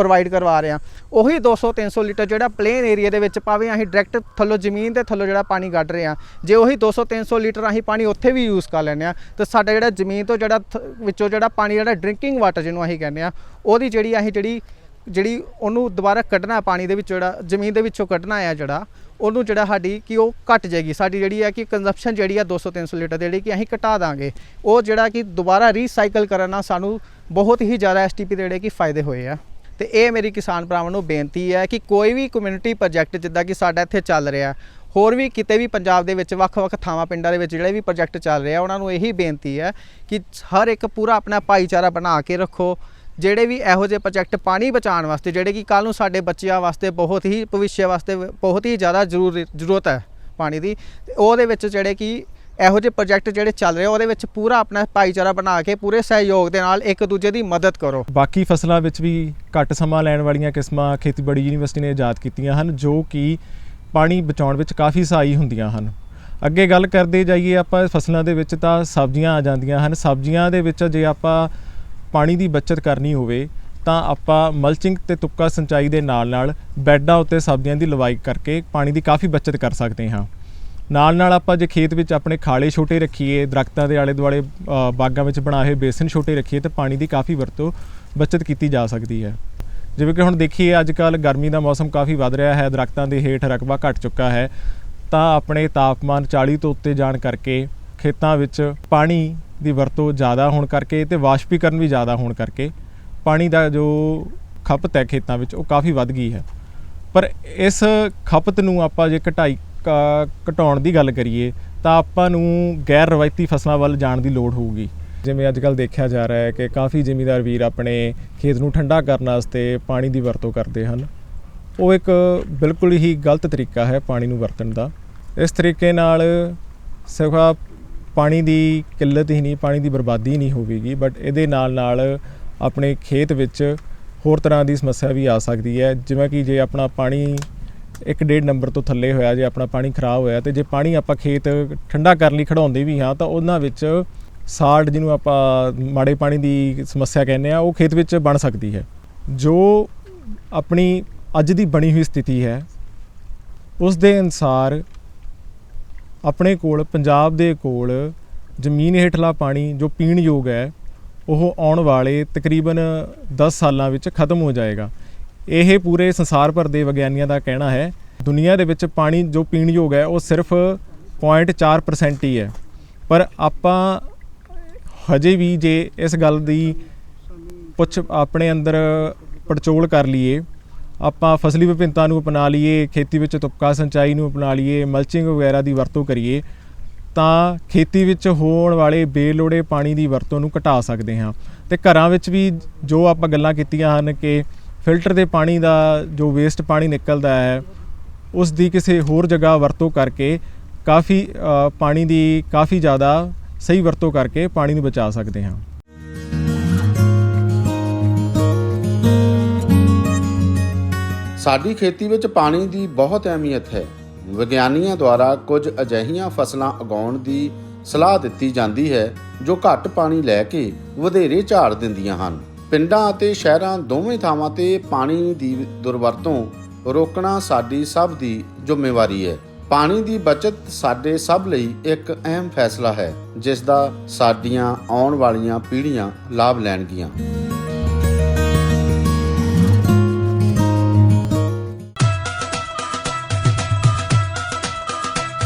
ਪ੍ਰੋਵਾਈਡ ਕਰਵਾ ਰਹੇ ਹਾਂ। ਉਹੀ 200 300 ਲੀਟਰ ਜਿਹੜਾ ਪਲੇਨ ਏਰੀਆ ਦੇ ਵਿੱਚ ਪਾਵੇ ਅਸੀਂ ਡਾਇਰੈਕਟ ਥੱਲੋਂ ਜ਼ਮੀਨ ਦੇ ਥੱਲੋਂ ਜਿਹੜਾ ਪਾਣੀ ਕੱਢ ਰਹੇ ਹਾਂ, ਜੇ ਉਹੀ 200 300 ਲੀਟਰ ਅਸੀਂ ਪਾਣੀ ਉੱਥੇ ਵੀ ਯੂਜ਼ ਕਰ ਲੈਂਦੇ ਹਾਂ, ਤਾਂ ਸਾਡਾ ਜਿਹੜਾ ਜ਼ਮੀਨ ਤੋਂ ਜਿਹੜਾ ਥ- ਵਿੱਚੋਂ ਜਿਹੜਾ ਪਾਣੀ ਜਿਹੜਾ ਡਰਿੰਕਿੰਗ ਵਾਟਰ ਜਿਹਨੂੰ ਅਸੀਂ ਕਹਿੰਦੇ ਆ ਉਹਦੀ ਜਿਹੜੀ ਅਸੀਂ ਜਿਹੜੀ ਜਿਹੜੀ ਉਹਨੂੰ ਦੁਬਾਰਾ ਕੱਢਣਾ ਪਾਣੀ ਦੇ ਵਿੱਚੋਂ ਜਿਹੜਾ, ਜ਼ਮੀਨ ਦੇ ਵਿੱਚੋਂ ਕੱਢਣਾ ਆ ਜਿਹੜਾ, ਉਹਨੂੰ ਜਿਹੜਾ ਸਾਡੀ ਕਿ ਉਹ ਘਟ ਜਾਏਗੀ। ਸਾਡੀ ਜਿਹੜੀ ਹੈ ਕਿ ਕੰਜ਼ੰਪਸ਼ਨ ਜਿਹੜੀ ਆ 200 300 ਲੀਟਰ ਦੀ ਜਿਹੜੀ ਕਿ ਅਸੀਂ ਘਟਾ ਦਾਂਗੇ। ਉਹ ਜਿਹੜਾ ਕਿ ਦੁਬਾਰਾ ਰੀਸਾਈਕਲ ਕਰਨ ਨਾਲ ਸਾਨੂੰ ਬਹੁਤ ਹੀ ਜ਼ਿਆਦਾ ਐਸਟੀਪੀ ਦੇ ਜਿਹੜੇ ਕਿ ਫਾਇਦੇ ਹੋਏ ਆ। ਤੇ ਇਹ ਮੇਰੀ ਕਿਸਾਨ ਭਰਾਵਾਂ ਨੂੰ ਬੇਨਤੀ ਹੈ ਕਿ ਕੋਈ ਵੀ ਕਮਿਊਨਿਟੀ ਪ੍ਰੋਜੈਕਟ ਜਿੱਦਾਂ ਕਿ ਸਾਡਾ ਇੱਥੇ ਚੱਲ ਰਿਹਾ, ਹੋਰ ਵੀ ਕਿਤੇ ਵੀ ਪੰਜਾਬ ਦੇ ਵਿੱਚ ਵੱਖ-ਵੱਖ ਥਾਵਾਂ ਪਿੰਡਾਂ ਦੇ ਵਿੱਚ ਜਿਹੜੇ ਵੀ ਪ੍ਰੋਜੈਕਟ ਚੱਲ ਰਿਹਾ ਉਹਨਾਂ ਨੂੰ ਇਹੀ ਬੇਨਤੀ ਹੈ ਕਿ ਹਰ ਇੱਕ ਪੂਰਾ ਆਪਣਾ ਭਾਈਚਾਰਾ ਬਣਾ ਕੇ ਰੱਖੋ, ਜਿਹੜੇ ਵੀ ਇਹੋ ਜਿਹੇ ਪ੍ਰੋਜੈਕਟ ਪਾਣੀ ਬਚਾਉਣ ਵਾਸਤੇ, ਜਿਹੜੇ ਕਿ ਕੱਲ ਨੂੰ ਸਾਡੇ ਬੱਚਿਆਂ ਵਾਸਤੇ ਬਹੁਤ ਹੀ, ਭਵਿੱਖ ਵਾਸਤੇ ਬਹੁਤ ਹੀ ਜ਼ਿਆਦਾ ਜ਼ਰੂਰ, ਜ਼ਰੂਰਤ ਹੈ ਪਾਣੀ ਦੀ, ਤੇ ਉਹਦੇ ਵਿੱਚ ਜਿਹੜੇ ਕਿ ਇਹੋ ਜਿਹੇ ਪ੍ਰੋਜੈਕਟ ਜਿਹੜੇ ਚੱਲ ਰਹੇ ਉਹਦੇ ਵਿੱਚ ਪੂਰਾ ਆਪਣਾ ਭਾਈਚਾਰਾ ਬਣਾ ਕੇ, ਪੂਰੇ ਸਹਿਯੋਗ ਦੇ ਨਾਲ ਇੱਕ ਦੂਜੇ ਦੀ ਮਦਦ ਕਰੋ। ਬਾਕੀ ਫਸਲਾਂ ਵਿੱਚ ਵੀ ਘੱਟ ਸਮਾਂ ਲੈਣ ਵਾਲੀਆਂ ਕਿਸਮਾਂ ਖੇਤੀਬਾੜੀ ਯੂਨੀਵਰਸਿਟੀ ਨੇ ਇਜਾਦ ਕੀਤੀਆਂ ਹਨ, ਜੋ ਕਿ ਪਾਣੀ ਬਚਾਉਣ ਵਿੱਚ ਕਾਫੀ ਸਹਾਈ ਹੁੰਦੀਆਂ ਹਨ। ਅੱਗੇ ਗੱਲ ਕਰਦੇ ਜਾਈਏ ਆਪਾਂ ਫਸਲਾਂ ਦੇ ਵਿੱਚ, ਤਾਂ ਸਬਜ਼ੀਆਂ ਆ ਜਾਂਦੀਆਂ ਹਨ। ਸਬਜ਼ੀਆਂ ਦੇ ਵਿੱਚ ਜੇ ਆਪਾਂ ਪਾਣੀ ਦੀ ਬਚਤ ਕਰਨੀ ਹੋਵੇ, ਤਾਂ ਆਪਾਂ ਮਲਚਿੰਗ ਤੇ ਤੁਪਕਾ ਸਿੰਚਾਈ ਦੇ ਨਾਲ ਨਾਲ ਬੈੱਡਾਂ ਉੱਤੇ ਸਬਜ਼ੀਆਂ ਦੀ ਲਵਾਈ ਕਰਕੇ ਪਾਣੀ ਦੀ ਕਾਫੀ ਬਚਤ ਕਰ ਸਕਦੇ ਹਾਂ। ਨਾਲ ਨਾਲ ਆਪਾਂ ਜੇ ਖੇਤ ਵਿੱਚ ਆਪਣੇ ਖਾਲੇ ਛੋਟੇ ਰੱਖੀਏ, ਦਰਖਤਾਂ ਦੇ ਆਲੇ ਦੁਆਲੇ ਬਾਗਾਂ ਵਿੱਚ ਬਣਾਏ ਹੋਏ ਬੇਸਨ ਛੋਟੇ ਰੱਖੀਏ ਤਾਂ ਪਾਣੀ ਦੀ ਕਾਫੀ ਵਰਤੋਂ ਬਚਤ ਕੀਤੀ ਜਾ ਸਕਦੀ ਹੈ। ਜਿਵੇਂ ਕਿ ਹੁਣ ਦੇਖੀਏ ਅੱਜ ਕੱਲ ਗਰਮੀ ਦਾ ਮੌਸਮ ਕਾਫੀ ਵੱਧ ਰਿਹਾ ਹੈ, ਦਰਖਤਾਂ ਦੇ ਹੇਠ ਰਕਬਾ ਘਟ ਚੁੱਕਾ ਹੈ, ਤਾਂ ਆਪਣੇ ਤਾਪਮਾਨ 40 ਤੋਂ ਉੱਤੇ ਜਾਣ ਕਰਕੇ ਖੇਤਾਂ ਵਿੱਚ ਪਾਣੀ ਦੀ ਵਰਤੋਂ ਜ਼ਿਆਦਾ ਹੋਣ ਕਰਕੇ ਤੇ ਵਾਸ਼ਪੀਕਰਨ ਵੀ ਜ਼ਿਆਦਾ ਹੋਣ ਕਰਕੇ ਪਾਣੀ ਦਾ ਜੋ ਖਪਤ ਹੈ ਖੇਤਾਂ ਵਿੱਚ, ਉਹ ਕਾਫੀ ਵੱਧ ਗਈ ਹੈ। ਪਰ ਇਸ ਖਪਤ ਨੂੰ ਆਪਾਂ ਜੇ ਘਟਾਈ ਘਟਾਉਣ ਦੀ ਗੱਲ ਕਰੀਏ, ਤਾਂ ਆਪਾਂ ਨੂੰ ਗੈਰ ਰਵਾਇਤੀ ਫਸਲਾਂ ਵੱਲ ਜਾਣ ਦੀ ਲੋੜ ਹੋਊਗੀ। ਜਿਵੇਂ ਅੱਜ ਕੱਲ ਦੇਖਿਆ ਜਾ ਰਿਹਾ ਹੈ ਕਿ ਕਾਫੀ ਜ਼ਿਮੀਦਾਰ ਵੀਰ ਆਪਣੇ ਖੇਤ ਨੂੰ ਠੰਡਾ ਕਰਨ ਵਾਸਤੇ ਪਾਣੀ ਦੀ ਵਰਤੋਂ ਕਰਦੇ ਹਨ। ਉਹ ਇੱਕ ਬਿਲਕੁਲ ਹੀ ਗਲਤ ਤਰੀਕਾ ਹੈ ਪਾਣੀ ਨੂੰ ਵਰਤਣ ਦਾ। ਇਸ ਤਰੀਕੇ ਨਾਲ ਸਿਰਫ ਪਾਣੀ ਦੀ ਕਿੱਲਤ ਹੀ ਨਹੀਂ, ਪਾਣੀ ਦੀ ਬਰਬਾਦੀ ਨਹੀਂ ਹੋਵੇਗੀ ਬਟ ਇਹਦੇ ਨਾਲ ਨਾਲ ਆਪਣੇ ਖੇਤ ਵਿੱਚ ਹੋਰ ਤਰ੍ਹਾਂ ਦੀ ਸਮੱਸਿਆ ਵੀ ਆ ਸਕਦੀ ਹੈ। ਜਿਵੇਂ ਕਿ ਜੇ ਆਪਣਾ ਪਾਣੀ ਇੱਕ ਡੇਢ ਨੰਬਰ ਤੋਂ ਥੱਲੇ ਹੋਇਆ, ਜੇ ਆਪਣਾ ਪਾਣੀ ਖਰਾਬ ਹੋਇਆ ਤੇ ਜੇ ਪਾਣੀ ਆਪਾਂ ਖੇਤ ਠੰਡਾ ਕਰਨ ਲਈ, ਖੜਾਉਂਦੇ ਵੀ ਹਾਂ, ਤਾਂ ਉਹਨਾਂ ਵਿੱਚ ਸਾਲਟ ਜਿਹਨੂੰ ਆਪਾਂ ਮਾੜੇ ਪਾਣੀ ਦੀ ਸਮੱਸਿਆ ਕਹਿੰਦੇ ਆ, ਉਹ ਖੇਤ ਵਿੱਚ ਬਣ ਸਕਦੀ ਹੈ। ਜੋ ਆਪਣੀ ਅੱਜ ਦੀ ਬਣੀ ਹੋਈ ਸਥਿਤੀ ਹੈ, ਉਸ ਦੇ ਅਨਸਾਰ ਆਪਣੇ ਕੋਲ, ਪੰਜਾਬ ਦੇ ਕੋਲ ਜ਼ਮੀਨ ਹੇਠਲਾ ਪਾਣੀ ਜੋ ਪੀਣ ਯੋਗ ਹੈ, ਉਹ ਆਉਣ ਵਾਲੇ ਤਕਰੀਬਨ 10 ਸਾਲਾਂ ਵਿੱਚ ਖਤਮ ਹੋ ਜਾਏਗਾ। ਇਹ ਪੂਰੇ ਸੰਸਾਰ ਭਰ ਦੇ ਵਿਗਿਆਨੀਆਂ ਦਾ ਕਹਿਣਾ ਹੈ। ਦੁਨੀਆ ਦੇ ਵਿੱਚ ਪਾਣੀ ਜੋ ਪੀਣ ਯੋਗ ਹੈ, ਉਹ ਸਿਰਫ 0.4% ਹੀ ਹੈ। ਪਰ ਆਪਾਂ ਹਜੇ ਵੀ ਜੇ ਇਸ ਗੱਲ ਦੀ ਪੁੱਛ ਆਪਣੇ ਅੰਦਰ ਪੜਚੋਲ ਕਰ ਲਈਏ, ਆਪਾਂ ਫਸਲੀ ਵਿਭਿੰਨਤਾ ਨੂੰ ਅਪਣਾ ਲਈਏ, ਖੇਤੀ ਵਿੱਚ ਤੁਪਕਾ ਸਿੰਚਾਈ ਨੂੰ ਅਪਣਾ ਲਈਏ ਮਲਚਿੰਗ ਵਗੈਰਾ ਦੀ ਵਰਤੋਂ ਕਰੀਏ, ਤਾਂ ਖੇਤੀ ਵਿੱਚ ਹੋਣ ਵਾਲੇ ਬੇਲੋੜੇ ਪਾਣੀ ਦੀ ਵਰਤੋਂ ਨੂੰ ਘਟਾ ਸਕਦੇ ਹਾਂ। ਤੇ ਘਰਾਂ ਵਿੱਚ ਵੀ ਜੋ ਆਪਾਂ ਗੱਲਾਂ ਕੀਤੀਆਂ ਹਨ ਕਿ ਫਿਲਟਰ ਦੇ ਪਾਣੀ ਦਾ ਜੋ ਵੇਸਟ ਪਾਣੀ ਨਿਕਲਦਾ ਹੈ, ਉਸ ਦੀ ਕਿਸੇ ਹੋਰ ਜਗ੍ਹਾ ਵਰਤੋਂ ਕਰਕੇ ਕਾਫੀ ਪਾਣੀ ਦੀ ਕਾਫੀ ਜ਼ਿਆਦਾ ਸਹੀ ਵਰਤੋਂ ਕਰਕੇ ਪਾਣੀ ਨੂੰ ਬਚਾ ਸਕਦੇ ਹਾਂ। ਸਾਡੀ ਖੇਤੀ ਵਿੱਚ ਪਾਣੀ ਦੀ ਬਹੁਤ ਅਹਿਮੀਅਤ ਹੈ। ਵਿਗਿਆਨੀਆਂ ਦੁਆਰਾ ਕੁਝ ਅਜਿਹੀਆਂ ਫਸਲਾਂ ਉਗਾਉਣ ਦੀ ਸਲਾਹ ਦਿੱਤੀ ਜਾਂਦੀ ਹੈ, ਜੋ ਘੱਟ ਪਾਣੀ ਲੈ ਕੇ ਵਧੇਰੇ ਝਾੜ ਦਿੰਦੀਆਂ ਹਨ। ਪਿੰਡਾਂ ਅਤੇ ਸ਼ਹਿਰਾਂ ਦੋਵੇਂ ਥਾਵਾਂ ਤੇ ਪਾਣੀ ਦੀ ਦੁਰਵਰਤੋਂ ਰੋਕਣਾ ਸਾਡੀ ਸਭ ਦੀ ਜ਼ਿੰਮੇਵਾਰੀ ਹੈ। ਪਾਣੀ ਦੀ ਬਚਤ ਸਾਡੇ ਸਭ ਲਈ ਇੱਕ ਅਹਿਮ ਫੈਸਲਾ ਹੈ, ਜਿਸ ਦਾ ਸਾਡੀਆਂ ਆਉਣ ਵਾਲੀਆਂ ਪੀੜ੍ਹੀਆਂ ਲਾਭ ਲੈਣਗੀਆਂ।